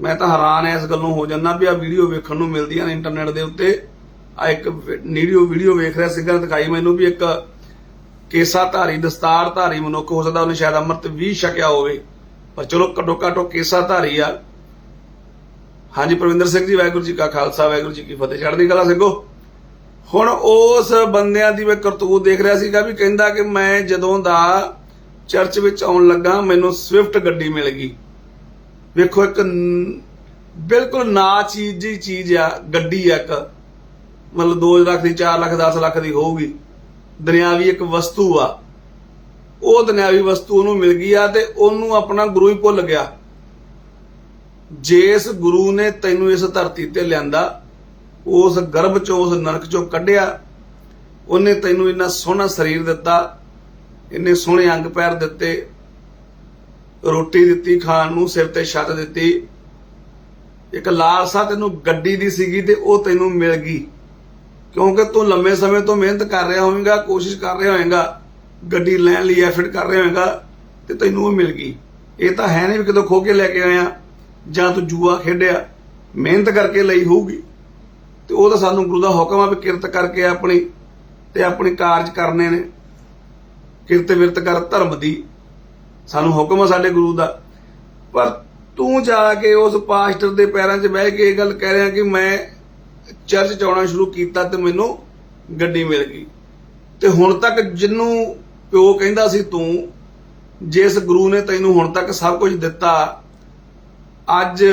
ਮੈਂ ਤਾਂ ਹੈਰਾਨ ਐ ਇਸ ਗੱਲੋਂ ਹੋ ਜਾਂਦਾ ਵੀ ਆ ਵੀਡੀਓ ਵੇਖਣ ਨੂੰ ਮਿਲਦੀਆਂ ਨੇ ਇੰਟਰਨੈਟ ਦੇ ਉੱਤੇ। ਆ ਇੱਕ ਨੀਡੀਓ ਵੀਡੀਓ ਵੇਖ ਰਿਹਾ ਸੀਗਾ, ਦਿਖਾਈ ਮੈਨੂੰ ਵੀ ਇੱਕ ਕੇਸਾ ਧਾਰੀ ਦਸਤਾਰ ਧਾਰੀ ਮਨੁੱਖ ਹੋ ਸਕਦਾ, ਉਹਨੇ ਸ਼ਾਇਦ ਅੰਮ੍ਰਿਤ ਵੀ ਛਕਿਆ ਹੋਵੇ। ਪਰ ਚਲੋ ਘੱਟੋ ਘੱਟੋ ਕੇਸਾ ਧਾਰੀ ਆ। ਹਾਂਜੀ, ਪ੍ਰਵਿੰਦਰ ਸਿੰਘ ਜੀ, ਵਾਹਿਗੁਰੂ ਜੀ ਕਾ ਖਾਲਸਾ, ਵਾਹਿਗੁਰੂ ਜੀ ਕੀ ਫਤਿਹ। ਚੜ੍ਹਦੀ ਕਲਾ ਸਿੰਘੋ। ਹੁਣ ਉਸ ਬੰਦਿਆਂ ਦੀ ਮੈਂ ਕਰਤੂਤ ਦੇਖ ਰਿਹਾ ਸੀਗਾ ਵੀ ਕਹਿੰਦਾ ਕਿ ਮੈਂ ਜਦੋਂ ਦਾ ਚਰਚ ਵਿੱਚ ਆਉਣ ਲੱਗਾ, ਮੈਨੂੰ ਸਵਿਫਟ ਗੱਡੀ ਮਿਲ ਗਈ। ਵੇਖੋ ਇੱਕ ਬਿਲਕੁਲ ਨਾ ਚੀਜ਼ ਜੀ ਚੀਜ਼ ਆ, ਗੱਡੀ ਆ ਇੱਕ। ਮਤਲਬ 2 ਲੱਖ ਦੀ 4 ਲੱਖ 10 ਲੱਖ ਦੀ ਹੋਊਗੀ। ਦੁਨਿਆਵੀ ਇੱਕ ਵਸਤੂ ਆ। ਉਹ ਦੁਨਿਆਵੀ ਵਸਤੂ ਉਹਨੂੰ ਮਿਲ ਗਈ ਆ ਤੇ ਉਹਨੂੰ ਆਪਣਾ ਗੁਰੂ ਹੀ ਭੁੱਲ ਗਿਆ। ਜਿਸ ਗੁਰੂ ਨੇ ਤੈਨੂੰ ਇਸ ਧਰਤੀ ਤੇ ਲਿਆਂਦਾ, ਉਸ ਗਰਭ ਚੋਂ, ਉਸ ਨਰਕ ਚੋਂ ਕੱਢਿਆ। ਉਹਨੇ ਤੈਨੂੰ ਇੰਨਾ ਸੋਹਣਾ ਸਰੀਰ ਦਿੱਤਾ, ਇੰਨੇ ਸੋਹਣੇ ਅੰਗ ਪੈਰ ਦਿੱਤੇ ਰੋਟੀ ਦਿੱਤੀ, ਖਾਣ ਨੂੰ ਸਿਰ ਤੇ ਛੱਤ ਦਿੱਤੀ। ਇੱਕ ਲਾਲਸਾ ਤੈਨੂੰ ਗੱਡੀ ਦੀ ਸੀਗੀ ਤੇ ਉਹ ਤੈਨੂੰ ਮਿਲ ਗਈ। ਕਿਉਂਕਿ ਤੂੰ ਲੰਮੇ ਸਮੇਂ ਤੋਂ ਮਿਹਨਤ ਕਰ ਰਿਹਾ ਹੋਵੇਂਗਾ, ਕੋਸ਼ਿਸ਼ ਕਰ ਰਿਹਾ ਹੋਵੇਂਗਾ, ਗੱਡੀ ਲੈਣ ਲਈ ਐਫਰਟ ਕਰ ਰਿਹਾ ਹੋਵੇਂਗਾ, ਤੇ ਤੈਨੂੰ ਉਹ ਮਿਲ ਗਈ। ਇਹ ਤਾਂ ਹੈ ਨਹੀਂ ਵੀ ਕਿਤੋਂ ਖੋ ਕੇ ਲੈ ਕੇ ਆਇਆ, ਜਾਂ ਤੂੰ ਜੂਆ ਖੇਡਿਆ। ਮਿਹਨਤ ਕਰਕੇ ਲਈ ਹੋਊਗੀ। ਤੇ ਉਹ ਤਾਂ ਸਾਨੂੰ ਗੁਰੂ ਦਾ ਹੁਕਮ ਆ ਵੀ ਕਿਰਤ ਕਰਕੇ ਆਪਣੀ ਤੇ ਆਪਣੀ ਕਾਰਜ ਕਰਨੇ ਨੇ। ਕਿਰਤ ਵਿਰਤ ਕਰ ਧਰਮ ਦੀ। ਸਾਨੂੰ ਹੁਕਮ ਆ ਸਾਡੇ ਗੁਰੂ ਦਾ। ਪਰ ਤੂੰ ਜਾ ਕੇ ਉਸ ਪਾਸਟਰ ਦੇ ਪੈਰਾਂ 'ਚ ਬਹਿ ਕੇ ਇਹ ਗੱਲ ਕਹਿ ਰਿਹਾ ਕਿ ਮੈਂ ਚਰਚ 'ਚ ਸ਼ੁਰੂ ਕੀਤਾ ਤੇ ਮੈਨੂੰ ਗੱਡੀ ਮਿਲ ਗਈ। ਤੇ ਹੁਣ ਤੱਕ ਜਿੰਨੂੰ ਪਿਓ ਕਹਿੰਦਾ ਸੀ ਤੂੰ, ਜਿਸ ਗੁਰੂ ਨੇ ਤੈਨੂੰ ਹੁਣ ਤੱਕ ਸਭ ਕੁਝ ਦਿੱਤਾ, ਅੱਜ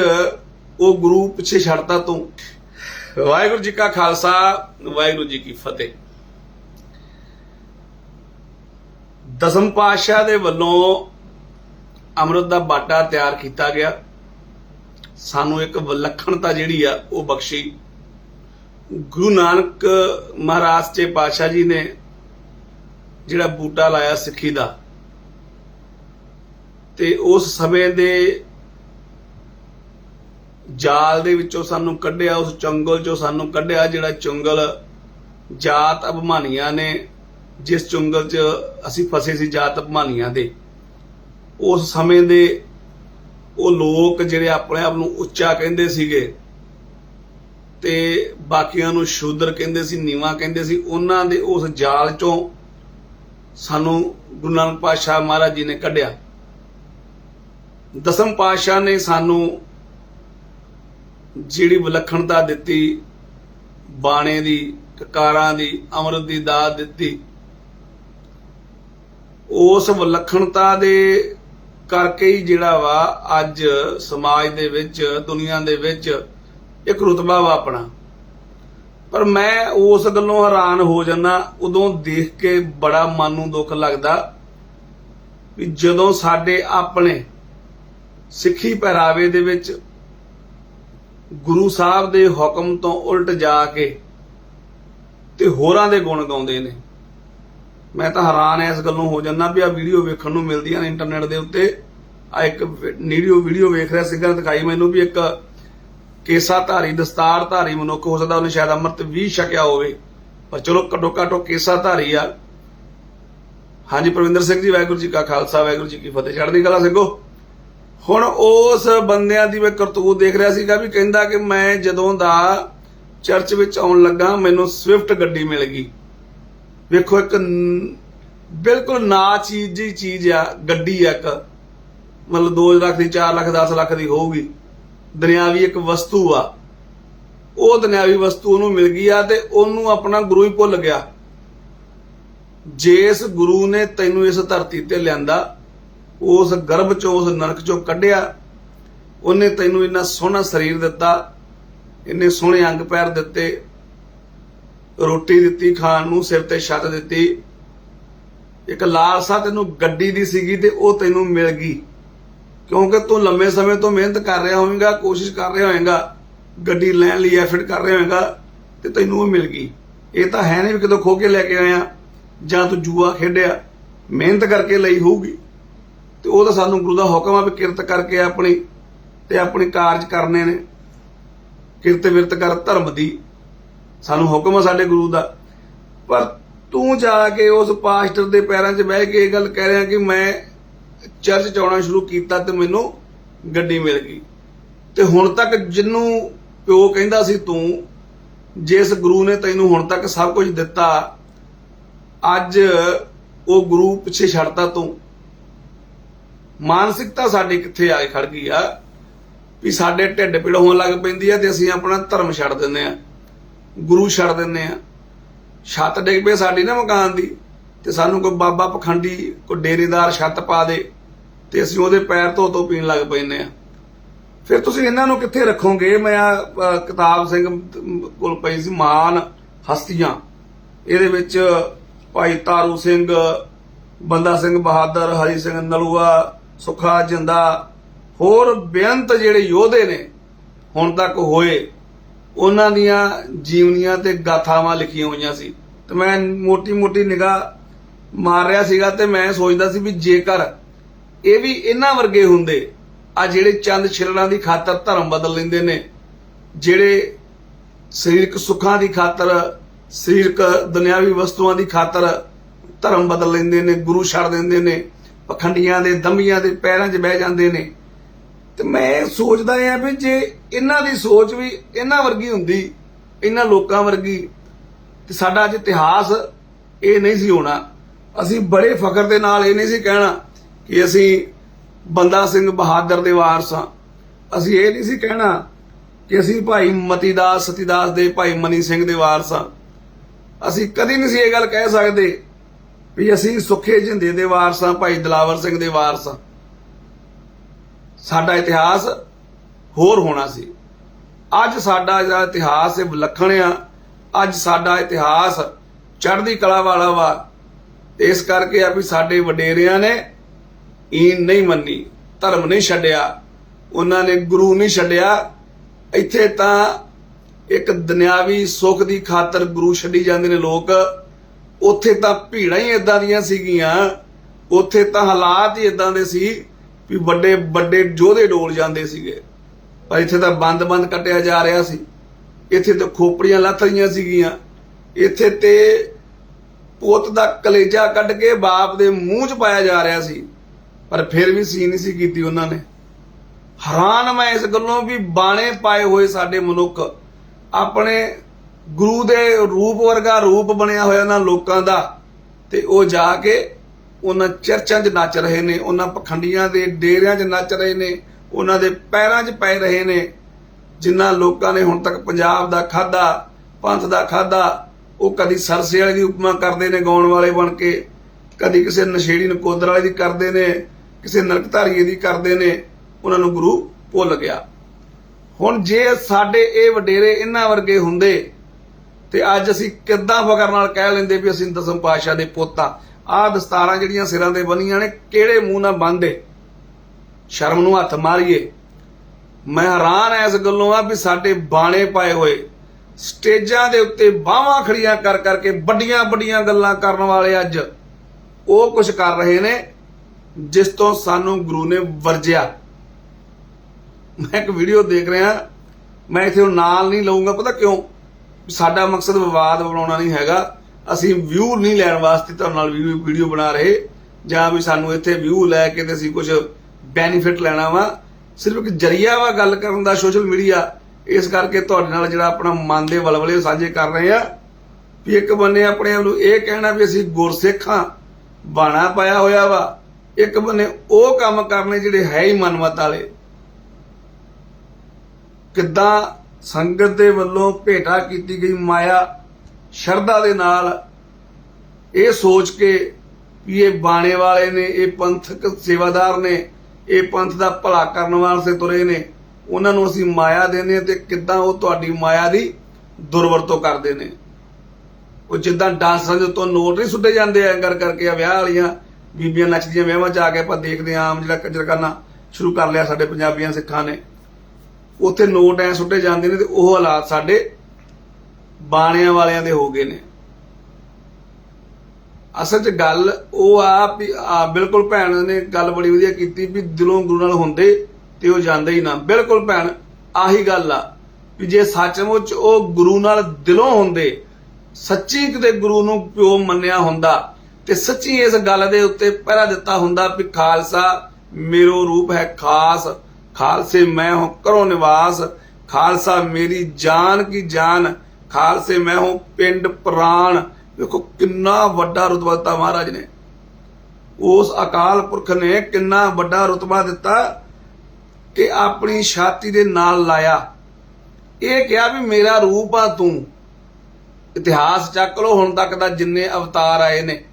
ਉਹ ਗੁਰੂ ਪਿੱਛੇ ਛੱਡਤਾ ਤੂੰ। ਵਾਹਿਗੁਰੂ ਜੀ ਕਾ ਖਾਲਸਾ, ਵਾਹਿਗੁਰੂ ਜੀ ਕੀ ਫਤਿਹ। ਦਸਮ ਪਾਤਸ਼ਾਹ ਦੇ ਵੱਲੋਂ ਅੰਮ੍ਰਿਤ ਦਾ ਬਾਟਾ ਤਿਆਰ ਕੀਤਾ ਗਿਆ। ਸਾਨੂੰ ਇੱਕ ਵਿਲੱਖਣਤਾ ਜਿਹੜੀ ਆ, ਉਹ ਬਖਸ਼ੀ। ਗੁਰੂ ਨਾਨਕ ਮਹਾਰਾਜ ਤੇ ਪਾਤਸ਼ਾਹ ਜੀ ਨੇ ਜਿਹੜਾ ਬੂਟਾ ਲਾਇਆ ਸਿੱਖੀ ਦਾ, ਤੇ ਉਸ ਸਮੇਂ ਦੇ ਜਾਲ ਦੇ ਵਿੱਚੋਂ ਸਾਨੂੰ ਕੱਢਿਆ, ਉਸ ਚੰਗਲ ਚੋਂ ਸਾਨੂੰ ਕੱਢਿਆ, ਜਿਹੜਾ ਚੰਗਲ ਜਾਤ ਅਭਮਾਨੀਆਂ ਨੇ, ਜਿਸ ਚੰਗਲ 'ਚ ਅਸੀਂ ਫਸੇ ਸੀ ਜਾਤ ਅਭਮਾਨੀਆਂ ਦੇ। ਉਸ ਸਮੇਂ ਦੇ ਉਹ ਲੋਕ ਜਿਹੜੇ ਆਪਣੇ ਆਪ ਨੂੰ ਉੱਚਾ ਕਹਿੰਦੇ ਸੀਗੇ ਤੇ ਬਾਕੀਆਂ ਨੂੰ ਸ਼ੂਦਰ ਕਹਿੰਦੇ ਸੀ, ਨੀਵਾ ਕਹਿੰਦੇ ਸੀ, ਉਹਨਾਂ ਦੇ ਉਸ ਜਾਲ ਚੋਂ ਸਾਨੂੰ ਗੁਰੂ ਨਾਨਕ ਪਾਤਸ਼ਾਹ ਮਹਾਰਾਜ ਜੀ ਨੇ ਕੱਢਿਆ। ਦਸਮ ਪਾਤਸ਼ਾਹ ਨੇ ਸਾਨੂੰ ਜਿਹੜੀ ਵਿਲੱਖਣਤਾ ਦਿੱਤੀ, ਬਾਣੇ ਦੀ, ਕਕਾਰਾਂ ਦੀ, ਅੰਮ੍ਰਿਤ ਦੀ ਦਾਤ ਦਿੱਤੀ, ਉਸ ਵਿਲੱਖਣਤਾ ਦੇ ਕਰਕੇ ਹੀ ਜਿਹੜਾ ਵਾ ਅੱਜ ਸਮਾਜ ਦੇ ਵਿੱਚ, ਦੁਨੀਆ ਦੇ ਵਿੱਚ ਇੱਕ ਰੁਤਬਾ ਵਾ ਆਪਣਾ। ਪਰ ਮੈਂ ਉਸ ਗੱਲੋਂ ਹੈਰਾਨ ਹੋ ਜਾਂਦਾ, ਉਦੋਂ ਦੇਖ ਕੇ ਬੜਾ ਮਨ ਨੂੰ ਦੁੱਖ ਲੱਗਦਾ ਵੀ ਜਦੋਂ ਸਾਡੇ ਆਪਣੇ ਸਿੱਖੀ ਪਹਿਰਾਵੇ ਦੇ ਵਿੱਚ ਗੁਰੂ ਸਾਹਿਬ ਦੇ ਹੁਕਮ ਤੋਂ ਉਲਟ ਜਾ ਕੇ ਤੇ ਹੋਰਾਂ ਦੇ ਗੁਣ ਗਾਉਂਦੇ ਨੇ। ਮੈਂ ਤਾਂ ਹੈਰਾਨ ਐ ਇਸ ਗੱਲੋਂ ਹੋ ਜਾਂਦਾ ਵੀ ਆ ਵੀਡੀਓ ਵੇਖਣ ਨੂੰ ਮਿਲਦੀਆਂ ਨੇ ਇੰਟਰਨੈਟ ਦੇ ਉੱਤੇ। ਆ ਇੱਕ ਨੀਡੀਓ ਵੀਡੀਓ ਵੇਖ ਰਿਹਾ ਸੀਗਾ, ਦਿਖਾਈ ਮੈਨੂੰ ਵੀ ਇੱਕ ਕੇਸਾ ਧਾਰੀ ਦਸਤਾਰ ਧਾਰੀ ਮਨੁੱਖ ਹੋ ਸਕਦਾ, ਉਹਨੇ ਸ਼ਾਇਦ ਅੰਮ੍ਰਿਤ ਵੀ ਛਕਿਆ ਹੋਵੇ। ਪਰ ਚਲੋ ਘੱਟੋ ਘੱਟੋ ਕੇਸਾ ਧਾਰੀ ਆ। ਹਾਂਜੀ, ਪ੍ਰਵਿੰਦਰ ਸਿੰਘ ਜੀ, ਵਾਹਿਗੁਰੂ ਜੀ ਕਾ ਖਾਲਸਾ, ਵਾਹਿਗੁਰੂ ਜੀ ਕੀ ਫਤਿਹ। ਚੜ੍ਹਦੀ ਕਲਾ ਸਿੰਘੋ ਹੁਣ ਉਸ ਬੰਦਿਆਂ ਦੀ ਮੈਂ ਕਰਤੂਤ ਦੇਖ ਰਿਹਾ ਸੀਗਾ ਵੀ ਕਹਿੰਦਾ ਕਿ ਮੈਂ ਜਦੋਂ ਦਾ ਚਰਚ ਵਿੱਚ ਆਉਣ ਲੱਗਾ, ਮੈਨੂੰ ਸਵਿਫਟ ਗੱਡੀ ਮਿਲ ਗਈ। ਵੇਖੋ, ਇੱਕ ਬਿਲਕੁਲ ਨਾ ਚੀਜ਼ ਜੀ ਚੀਜ਼ ਆ, ਗੱਡੀ ਆ ਇੱਕ। ਮਤਲਬ 2 ਲੱਖ ਦੀ 4 ਲੱਖ 10 ਲੱਖ ਦੀ ਹੋਊਗੀ। ਦੁਨਿਆਵੀ ਇੱਕ ਵਸਤੂ ਆ। ਉਹ ਦੁਨਿਆਵੀ ਵਸਤੂ ਉਹਨੂੰ ਮਿਲ ਗਈ ਆ ਤੇ ਉਹਨੂੰ ਆਪਣਾ ਗੁਰੂ ਹੀ ਭੁੱਲ ਗਿਆ। ਜਿਸ ਗੁਰੂ ਨੇ ਤੈਨੂੰ ਇਸ ਧਰਤੀ ਤੇ ਲਿਆਂਦਾ, ਉਸ ਗਰਭ ਚੋਂ, ਉਸ ਨਰਕ ਚੋਂ ਕੱਢਿਆ, ਉਹਨੇ ਤੈਨੂੰ ਇੰਨਾ ਸੋਹਣਾ ਸਰੀਰ ਦਿੱਤਾ, ਇੰਨੇ ਸੋਹਣੇ ਅੰਗ ਪੈਰ ਦਿੱਤੇ ਰੋਟੀ ਦਿੱਤੀ, ਖਾਣ ਨੂੰ ਸਿਰ ਤੇ ਛੱਤ ਦਿੱਤੀ। ਇੱਕ ਲਾਲਸਾ ਤੈਨੂੰ ਗੱਡੀ ਦੀ ਸੀਗੀ ਤੇ ਉਹ ਤੈਨੂੰ ਮਿਲ ਗਈ। ਕਿਉਂਕਿ ਤੂੰ ਲੰਮੇ ਸਮੇਂ ਤੋਂ ਮਿਹਨਤ ਕਰ ਰਿਹਾ ਹੋਵੇਂਗਾ, ਕੋਸ਼ਿਸ਼ ਕਰ ਰਿਹਾ ਹੋਵੇਂਗਾ, ਗੱਡੀ ਲੈਣ ਲਈ ਐਫਰਟ ਕਰ ਰਿਹਾ ਹੋਵੇਂਗਾ, ਤੇ ਤੈਨੂੰ ਉਹ ਮਿਲ ਗਈ। ਇਹ ਤਾਂ ਹੈ ਨਹੀਂ ਵੀ ਕਿਤੋਂ ਖੋ ਕੇ ਲੈ ਕੇ ਆਇਆ, ਜਾਂ ਤੂੰ ਜੂਆ ਖੇਡਿਆ। ਮਿਹਨਤ ਕਰਕੇ ਲਈ ਹੋਊਗੀ। ਤੇ ਉਹ ਤਾਂ ਸਾਨੂੰ ਗੁਰੂ ਦਾ ਹੁਕਮ ਆ ਵੀ ਕਿਰਤ ਕਰਕੇ ਆਪਣੀ, ਤੇ ਆਪਣੇ ਕਾਰਜ ਕਰਨੇ ਨੇ। ਕਿਰਤ ਵਿਰਤ ਕਰ ਧਰਮ ਦੀ। ਸਾਨੂੰ ਹੁਕਮ ਆ ਸਾਡੇ ਗੁਰੂ ਦਾ। ਪਰ ਤੂੰ ਜਾ ਕੇ ਉਸ ਪਾਸਟਰ ਦੇ ਪੈਰਾਂ 'ਚ ਬਹਿ ਕੇ ਇਹ ਗੱਲ ਕਹਿ ਰਿਹਾ ਕਿ ਮੈਂ ਚਰਚ 'ਚ ਆਉਣਾ ਸ਼ੁਰੂ ਕੀਤਾ ਤੇ ਮੈਨੂੰ ਗੱਡੀ ਮਿਲ ਗਈ। ਤੇ ਹੁਣ ਤੱਕ ਜਿੰਨੂੰ ਪਿਓ ਕਹਿੰਦਾ ਸੀ ਤੂੰ, ਜਿਸ ਗੁਰੂ ਨੇ ਤੈਨੂੰ ਹੁਣ ਤੱਕ ਸਭ ਕੁਝ ਦਿੱਤਾ, ਅੱਜ ਉਹ ਗੁਰੂ ਪਿੱਛੇ ਛੱਡਤਾ ਤੂੰ। ਮਾਨਸਿਕਤਾ ਸਾਡੀ ਕਿੱਥੇ ਆ ਕੇ ਖੜ ਗਈ ਆ? ਵੀ ਸਾਡੇ ਢਿੱਡ ਪੀੜ ਹੋਣ ਲੱਗ ਪੈਂਦੀ ਆ ਤੇ ਅਸੀਂ ਆਪਣਾ ਧਰਮ ਛੱਡ ਦਿੰਦੇ ਆ। ਗੁਰੂ ਛੱਡ ਦਿੰਦੇ ਆ। ਛੱਤ ਡਿੱਗ ਪਈ ਸਾਡੀ ਨਾ ਮਕਾਨ ਦੀ ਤੇ ਸਾਨੂੰ ਕੋਈ ਬਾਬਾ ਪਖੰਡੀ, ਕੋਈ ਡੇਰੇਦਾਰ ਛੱਤ ਪਾ ਦੇ ਤੇ ਅਸੀਂ ਉਹਦੇ ਪੈਰ ਧੋ ਧੋ ਪੀਣ ਲੱਗ ਪੈਂਦੇ ਆ। ਫਿਰ ਤੁਸੀਂ ਇਹਨਾਂ ਨੂੰ ਕਿੱਥੇ ਰੱਖੋਗੇ? ਮੈਂ ਆ ਕਿਤਾਬ ਸਿੰਘ ਕੋਲ ਪਈ ਸੀ, ਮਾਨ ਹਸਤੀਆਂ। ਇਹਦੇ ਵਿੱਚ ਭਾਈ ਤਾਰੂ ਸਿੰਘ, ਬੰਦਾ ਸਿੰਘ ਬਹਾਦਰ, ਹਰੀ ਸਿੰਘ ਨਲੂਆ ਸੁਖਾ ਜਿੰਦਾ, ਹੋਰ ਬੇਅੰਤ ਜਿਹੜੇ ਯੋਧੇ ਨੇ ਹੁਣ ਤੱਕ ਹੋਏ। ਉਹਨਾਂ ਦੀਆਂ ਜੀਵਨੀਆਂ ਤੇ ਗਾਥਾਵਾਂ ਲਿਖੀਆਂ ਹੋਈਆਂ ਸੀ। ਤੇ ਮੈਂ ਮੋਟੀ-ਮੋਟੀ ਨਿਗਾਹ ਮਾਰ ਰਿਹਾ ਸੀਗਾ ਤੇ ਮੈਂ ਸੋਚਦਾ ਸੀ ਵੀ ਜੇਕਰ ਇਹ ਵੀ ਇਹਨਾਂ ਵਰਗੇ ਹੁੰਦੇ, ਆ ਜਿਹੜੇ ਚੰਦ ਛਿਲੜਾਂ ਦੀ ਖਾਤਰ ਧਰਮ ਬਦਲ ਲੈਂਦੇ ਨੇ, ਜਿਹੜੇ ਸਰੀਰਕ ਸੁੱਖਾਂ ਦੀ ਖਾਤਰ, ਸਰੀਰਕ ਦੁਨਿਆਵੀ ਵਸਤੂਆਂ ਦੀ ਖਾਤਰ ਧਰਮ ਬਦਲ ਲੈਂਦੇ ਨੇ, ਗੁਰੂ ਛੱਡ ਦਿੰਦੇ ਨੇ, ਪਖੰਡੀਆਂ ਦੇ ਦੰਬੀਆਂ ਦੇ ਪੈਰਾਂ 'ਚ ਬਹਿ ਜਾਂਦੇ ਨੇ ਤੇ ਮੈਂ ਸੋਚਦਾ ਆ ਵੀ ਜੇ ਇਹਨਾਂ ਦੀ ਸੋਚ ਵੀ ਇਹਨਾਂ ਵਰਗੀ ਹੁੰਦੀ, ਇਹਨਾਂ ਲੋਕਾਂ ਵਰਗੀ, ਤੇ ਸਾਡਾ ਅੱਜ ਇਤਿਹਾਸ ਇਹ ਨਹੀਂ ਸੀ ਹੋਣਾ। ਅਸੀਂ ਬੜੇ ਫਖਰ ਦੇ ਨਾਲ ਇਹ ਨਹੀਂ ਸੀ ਕਹਿਣਾ ਕਿ ਅਸੀਂ ਬੰਦਾ ਸਿੰਘ ਬਹਾਦਰ ਦੇ ਵਾਰਸ ਹਾਂ। ਅਸੀਂ ਇਹ ਨਹੀਂ ਸੀ ਕਹਿਣਾ ਕਿ ਅਸੀਂ ਭਾਈ ਮਤੀਦਾਸ, ਸਤੀਦਾਸ ਦੇ ਭਾਈ ਮਨੀ ਸਿੰਘ ਦੇ ਵਾਰਸ ਹਾਂ। ਅਸੀਂ ਕਦੀ ਨਹੀਂ ਸੀ ਇਹ ਗੱਲ ਕਹਿ ਸਕਦੇ ਵੀ ਅਸੀਂ ਸੁੱਖੇ ਜਿੰਦੇ ਦੇ ਵਾਰਸ ਹਾਂ, ਭਾਈ ਦਲਾਵਰ ਸਿੰਘ ਦੇ ਵਾਰਸ ਹਾਂ। ਸਾਡਾ ਇਤਿਹਾਸ ਹੋਰ ਹੋਣਾ ਸੀ। ਅੱਜ ਸਾਡਾ ਜਿਹੜਾ ਇਤਿਹਾਸ ਇਹ ਵਿਲੱਖਣ ਆ, ਅੱਜ ਸਾਡਾ ਇਤਿਹਾਸ ਚੜ੍ਹਦੀ ਕਲਾ ਵਾਲਾ ਵਾ। ਇਸ ਕਰਕੇ ਆ ਵੀ ਸਾਡੇ ਵਡੇਰਿਆਂ ਨੇ ਈਨ ਨਹੀਂ ਮੰਨੀ, ਧਰਮ ਨਹੀਂ ਛੱਡਿਆ, ਉਹਨਾਂ ਨੇ ਗੁਰੂ ਨਹੀਂ ਛੱਡਿਆ। ਇੱਥੇ ਤਾਂ ਇੱਕ ਦੁਨਿਆਵੀ ਸੁੱਖ ਦੀ ਖਾਤਰ ਗੁਰੂ ਛੱਡੀ ਜਾਂਦੇ ਨੇ ਲੋਕ। ਉੱਥੇ ਤਾਂ ਭੀੜਾਂ ਹੀ ਇਦਾਂ ਦੀਆਂ ਸੀਗੀਆਂ, ਉੱਥੇ ਤਾਂ ਹਾਲਾਤ ਹੀ ਇਦਾਂ ਦੇ ਸੀ। ਵੀ ਵੱਡੇ ਵੱਡੇ ਯੋਧੇ ਡੋਲ ਜਾਂਦੇ ਸੀਗੇ। ਪਰ ਇੱਥੇ ਤਾਂ ਬੰਦ-ਬੰਦ ਕੱਟਿਆ ਜਾ ਰਿਹਾ ਸੀ। ਇੱਥੇ ਤਾਂ ਖੋਪੜੀਆਂ ਲੱਥ ਰਹੀਆਂ ਸੀਗੀਆਂ। ਇੱਥੇ ਤੇ ਪੁੱਤ ਦਾ ਕਲੇਜਾ ਕੱਢ ਕੇ ਬਾਪ ਦੇ ਮੂੰਹ 'ਚ ਪਾਇਆ ਜਾ ਰਿਹਾ ਸੀ। ਪਰ ਫਿਰ ਵੀ ਸੀ ਨਹੀਂ ਸੀ ਕੀਤੀ ਉਹਨਾਂ ਨੇ। ਹੈਰਾਨ ਮੈਂ ਇਸ ਗੱਲੋਂ ਵੀ ਬਾਣੇ ਪਾਏ ਹੋਏ ਸਾਡੇ ਮਨੁੱਖ। ਆਪਣੇ ਗੁਰੂ ਦੇ ਰੂਪ ਵਰਗਾ ਰੂਪ ਬਣਿਆ ਹੋਇਆ ਉਹਨਾਂ ਲੋਕਾਂ ਦਾ। ਤੇ ਉਹ ਜਾ ਕੇ ਉਹਨਾਂ ਚਰਚਾਂ 'ਚ ਨੱਚ ਰਹੇ ਨੇ, ਉਹਨਾਂ ਪਖੰਡੀਆਂ ਦੇ ਡੇਰਿਆਂ 'ਚ ਨੱਚ ਰਹੇ ਨੇ, ਉਹਨਾਂ ਦੇ ਪੈਰਾਂ 'ਚ ਪੈ ਰਹੇ ਨੇ। ਜਿਨ੍ਹਾਂ ਲੋਕਾਂ ਨੇ ਹੁਣ ਤੱਕ ਪੰਜਾਬ ਦਾ ਖਾਦਾ ਪੰਥ ਦਾ ਖਾਦਾ ਉਹ ਕਦੀ ਸਰਸੇ ਵਾਲੇ ਦੀ ਉਪਮਾ ਕਰਦੇ ਨੇ ਗਾਉਣ ਵਾਲੇ ਬਣ ਕੇ, ਕਦੀ ਕਿਸੇ ਨਸ਼ੇੜੀ ਨਕੋਦਰ ਵਾਲੇ ਦੀ ਕਰਦੇ ਨੇ, ਕਿਸੇ ਨਰਕਧਾਰੀਏ ਦੀ ਕਰਦੇ ਨੇ, ਉਹਨਾਂ ਨੂੰ ਗੁਰੂ ਭੁੱਲ ਗਿਆ। ਹੁਣ ਜੇ ਸਾਡੇ ਇਹ ਵਡੇਰੇ ਇਹਨਾਂ ਵਰਗੇ ਹੁੰਦੇ, ਤੇ ਅੱਜ ਅਸੀਂ ਕਿੱਦਾਂ ਫਕਰ ਨਾਲ ਕਹਿ ਲੈਂਦੇ ਵੀ ਅਸੀਂ ਦਸਮ ਪਾਤਸ਼ਾਹ ਦੇ ਪੁੱਤ ਆਹ ਦਸਤਾਰਾਂ ਜਿਹੜੀਆਂ ਸਿਰਾਂ ਤੇ ਬੰਨੀਆਂ ਨੇ, ਕਿਹੜੇ ਮੂੰਹ ਨਾਲ ਬੰਨਦੇ? ਸ਼ਰਮ ਨੂੰ ਹੱਥ ਮਾਰੀਏ। ਮੈਂ ਹੈਰਾਨ ਐ ਇਸ ਗੱਲੋਂ ਆ ਵੀ ਸਾਡੇ ਬਾਣੇ ਪਾਏ ਹੋਏ, ਸਟੇਜਾਂ ਦੇ ਉੱਤੇ ਬਾਹਾਂ ਖੜੀਆਂ ਕਰ ਕਰਕੇ ਵੱਡੀਆਂ ਵੱਡੀਆਂ ਗੱਲਾਂ ਕਰਨ ਵਾਲੇ ਅੱਜ ਉਹ ਕੁਝ ਕਰ ਰਹੇ ਨੇ, ਜਿਸ ਤੋਂ ਸਾਨੂੰ ਗੁਰੂ ਨੇ ਵਰਜਿਆ। ਮੈਂ ਇੱਕ ਵੀਡੀਓ ਦੇਖ ਰਿਹਾ, ਮੈਂ ਇੱਥੇ ਉਹ ਨਾਲ ਨਹੀਂ ਲਊਂਗਾ, ਪਤਾ ਕਿਉਂ? ਸਾਡਾ ਮਕਸਦ ਵਿਵਾਦ ਬਣਾਉਣਾ ਨਹੀਂ ਹੈਗਾ। ਅਸੀਂ ਵਿਊ ਨਹੀਂ ਲੈਣ ਵਾਸਤੇ ਤੁਹਾਡੇ ਨਾਲ ਵੀਡੀਓ ਬਣਾ ਰਹੇ, ਜਾਂ ਵੀ ਸਾਨੂੰ ਇੱਥੇ ਵਿਊ ਲੈ ਕੇ ਤੇ ਅਸੀਂ ਕੁਝ ਬੈਨੀਫਿਟ ਲੈਣਾ ਵਾ। ਸਿਰਫ ਇੱਕ ਜਰੀਆ ਵਾ ਗੱਲ ਕਰਨ ਦਾ ਸੋਸ਼ਲ ਮੀਡੀਆ ਇਸ ਕਰਕੇ ਤੁਹਾਡੇ ਨਾਲ ਜਿਹੜਾ ਆਪਣਾ ਮਨ ਦੇ ਵਲਵਲੇ ਸਾਂਝੇ ਕਰ ਰਹੇ ਆ, ਵੀ ਇੱਕ ਬੰਨੇ ਆਪਣੇ ਆਪ ਨੂੰ ਇਹ ਕਹਿਣਾ ਵੀ ਅਸੀਂ ਗੁਰਸਿੱਖਾਂ ਬਾਣਾ ਪਾਇਆ ਹੋਇਆ ਵਾ। ਇੱਕ ਬੰਨੇ ਉਹ ਕੰਮ ਕਰਨੇ ਜਿਹੜੇ ਹੈ ਹੀ ਮਨਮਤ ਵਾਲੇ। ਕਿੱਦਾਂ ਸੰਗਤ ਦੇ ਵੱਲੋਂ ਭੇਟਾ ਕੀਤੀ ਗਈ ਮਾਇਆ ਸ਼ਰਧਾ ਦੇ ਨਾਲ ਇਹ ਸੋਚ ਕੇ ਵੀ ਇਹ ਬਾਣੇ ਵਾਲੇ ਨੇ, ਇਹ ਪੰਥਕ ਸੇਵਾਦਾਰ ਨੇ, ਇਹ ਪੰਥ ਦਾ ਭਲਾ ਕਰਨ ਵਾਸਤੇ ਤੁਰੇ ਨੇ, ਉਹਨਾਂ ਨੂੰ ਅਸੀਂ ਮਾਇਆ ਦਿੰਦੇ ਹਾਂ ਤੇ ਕਿੱਦਾਂ ਉਹ ਤੁਹਾਡੀ ਮਾਇਆ ਦੀ ਦੁਰਵਰਤੋਂ ਕਰਦੇ ਨੇ। ਉਹ ਜਿੱਦਾਂ ਡਾਂਸਰਾਂ ਦੇ ਉੱਤੋਂ ਨੋਟ ਨਹੀਂ ਸੁੱਟੇ ਜਾਂਦੇ, ਐਂਗਰ ਕਰਕੇ ਆ ਵਿਆਹ ਵਾਲੀਆਂ, ਬੀਬੀਆਂ ਨੱਚਦੀਆਂ ਵਿਆਹਾਂ 'ਚ ਆ ਕੇ ਆਪਾਂ ਦੇਖਦੇ ਆਂ ਆਮ ਜਿਹੜਾ ਕੱਜਰ ਕਰਨਾ ਸ਼ੁਰੂ ਕਰ ਲਿਆ ਸਾਡੇ ਪੰਜਾਬੀਆਂ ਸਿੱਖਾਂ ਨੇ। ਉੱਥੇ ਨੋਟ ਐ ਸੁੱਟੇ ਜਾਂਦੇ ਨੇ ਤੇ ਉਹ ਹਾਲਾਤ ਸਾਡੇ ਬਾਣਿਆਂ ਵਾਲਿਆਂ ਦੇ ਹੋ ਗਏ ਨੇ। ਅਸਲ 'ਚ ਗੱਲ ਉਹ ਆ ਬਿਲਕੁਲ ਭੈਣ ਨੇ ਗੱਲ ਬੜੀ ਵਧੀਆ ਕੀਤੀ ਵੀ ਦਿਲੋਂ ਗੁਰੂ ਨਾਲ ਹੁੰਦੇ ਤੇ ਉਹ ਜਾਂਦੇ ਹੀ ਨਾ। ਬਿਲਕੁਲ ਭੈਣ, ਆਹੀ ਗੱਲ ਆ ਵੀ ਜੇ ਸੱਚਮੁੱਚ ਉਹ ਗੁਰੂ ਨਾਲ ਦਿਲੋਂ ਹੁੰਦੇ, ਸੱਚੀ ਕਿਤੇ ਗੁਰੂ ਨੂੰ ਪਿਓ ਮੰਨਿਆ ਹੁੰਦਾ ਤੇ ਸੱਚੀ ਇਸ ਗੱਲ ਦੇ ਉੱਤੇ ਪਹਿਰਾ ਦਿੱਤਾ ਹੁੰਦਾ ਵੀ ਖਾਲਸਾ ਮੇਰੋ ਰੂਪ ਹੈ ਖਾਸ, ਖਾਲਸੇ ਮੈਂ ਹੂੰ ਕਰੋ ਨਿਵਾਸ, ਖਾਲਸਾ ਮੇਰੀ ਜਾਨ ਕੀ ਜਾਨ ਖਾਲਸੇ, ਮੈਂ ਹੂੰ ਪਿੰਡ ਪ੍ਰਾਣ। ਵੇਖੋ ਕਿੰਨਾ ਵੱਡਾ ਰੁਤਬਾ ਦਿੱਤਾ ਮਹਾਰਾਜ ਨੇ। ਉਸ ਅਕਾਲ ਪੁਰਖ ਨੇ ਕਿੰਨਾ ਵੱਡਾ ਰੁਤਬਾ ਦਿੱਤਾ ਕਿ ਆਪਣੀ ਛਾਤੀ ਦੇ ਨਾਲ ਲਾਇਆ। ਇਹ ਕਿਹਾ ਵੀ ਮੇਰਾ ਰੂਪ ਆ ਤੂੰ। ਇਤਿਹਾਸ ਚੱਕ ਲਓ, ਹੁਣ ਤੱਕ ਦਾ ਜਿੰਨੇ ਅਵਤਾਰ ਆਏ ਨੇ।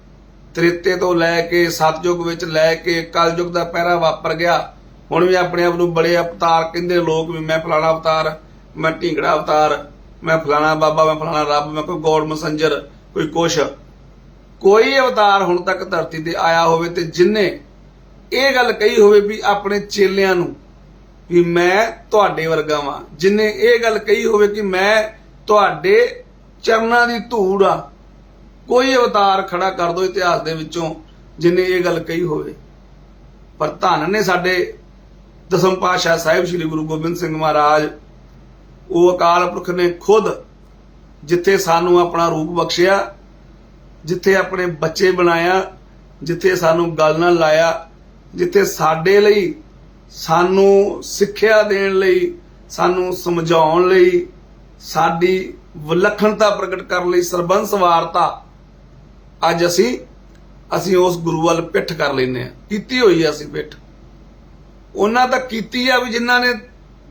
ਤ੍ਰੇਤੇ ਤੋਂ ਲੈ ਕੇ ਸਤਜੁਗ ਵਿੱਚ ਲੈ ਕੇ ਕਲਯੁਗ ਦਾ ਪਹਿਰਾ ਵਾਪਰ ਗਿਆ। ਹੁਣ ਵੀ ਆਪਣੇ ਆਪ ਨੂੰ ਬੜੇ ਅਵਤਾਰ ਕਹਿੰਦੇ ਲੋਕ ਵੀ ਮੈਂ ਫਲਾਣਾ ਅਵਤਾਰ, ਮੈਂ ਢੀਂਗੜਾ ਅਵਤਾਰ। ਮੈਂ ਫਲਾਣਾ ਬਾਬਾ, ਮੈਂ ਫਲਾਣਾ ਰੱਬ, ਮੈਂ ਕੋਈ ਗੋਡ ਮਸੰਜਰ, ਕੋਈ ਕੁਛ। ਕੋਈ ਅਵਤਾਰ ਹੁਣ ਤੱਕ ਧਰਤੀ ਤੇ ਆਇਆ ਹੋਵੇ ਤੇ ਜਿਨੇ ਇਹ ਗੱਲ ਕਹੀ ਹੋਵੇ ਵੀ ਆਪਣੇ ਚੇਲਿਆਂ ਨੂੰ ਵੀ ਮੈਂ ਤੁਹਾਡੇ ਵਰਗਾ ਵਾਂ। ਜਿਨੇ ਇਹ ਗੱਲ ਕਹੀ ਹੋਵੇ ਕਿ ਮੈਂ ਤੁਹਾਡੇ ਚਰਨਾਂ ਦੀ ਧੂੜ ਆ, ਕੋਈ ਅਵਤਾਰ ਖੜਾ ਕਰ ਦੋ ਇਤਿਹਾਸ ਦੇ ਵਿੱਚੋਂ ਜਿਨੇ ਇਹ ਗੱਲ ਕਹੀ ਹੋਵੇ। ਪਰ ਧੰਨ ਨੇ ਸਾਡੇ ਦਸਮ ਪਾਤਸ਼ਾਹ ਸਾਹਿਬ, ਸ੍ਰੀ ਗੁਰੂ ਗੋਬਿੰਦ ਸਿੰਘ ਮਹਾਰਾਜ ਉਹ ਅਕਾਲ ਪੁਰਖ ਨੇ ਖੁਦ ਜਿੱਥੇ ਸਾਨੂੰ ਆਪਣਾ ਰੂਪ ਬਖਸ਼ਿਆ, ਜਿੱਥੇ ਆਪਣੇ ਬੱਚੇ ਬਣਾਇਆ, ਜਿੱਥੇ ਸਾਨੂੰ ਗੱਲ ਨਾਲ ਲਾਇਆ, ਜਿੱਥੇ ਸਾਡੇ ਲਈ ਸਾਨੂੰ ਸਿੱਖਿਆ ਦੇਣ ਲਈ, ਸਾਨੂੰ ਸਮਝਾਉਣ ਲਈ, ਸਾਡੀ ਵਿਲੱਖਣਤਾ ਪ੍ਰਗਟ ਕਰਨ ਲਈ ਸਰਬੰਸ ਵਾਰਤਾ ਅੱਜ ਅਸੀਂ ਅਸੀਂ ਉਸ ਗੁਰੂ ਵੱਲ ਪਿੱਠ ਕਰ ਲੈਨੇ ਆ ਕੀਤੀ ਹੋਈ ਆ ਅਸੀਂ ਪਿੱਠ। ਉਹਨਾਂ ਤਾਂ ਕੀਤੀ ਆ ਵੀ ਜਿਨ੍ਹਾਂ ਨੇ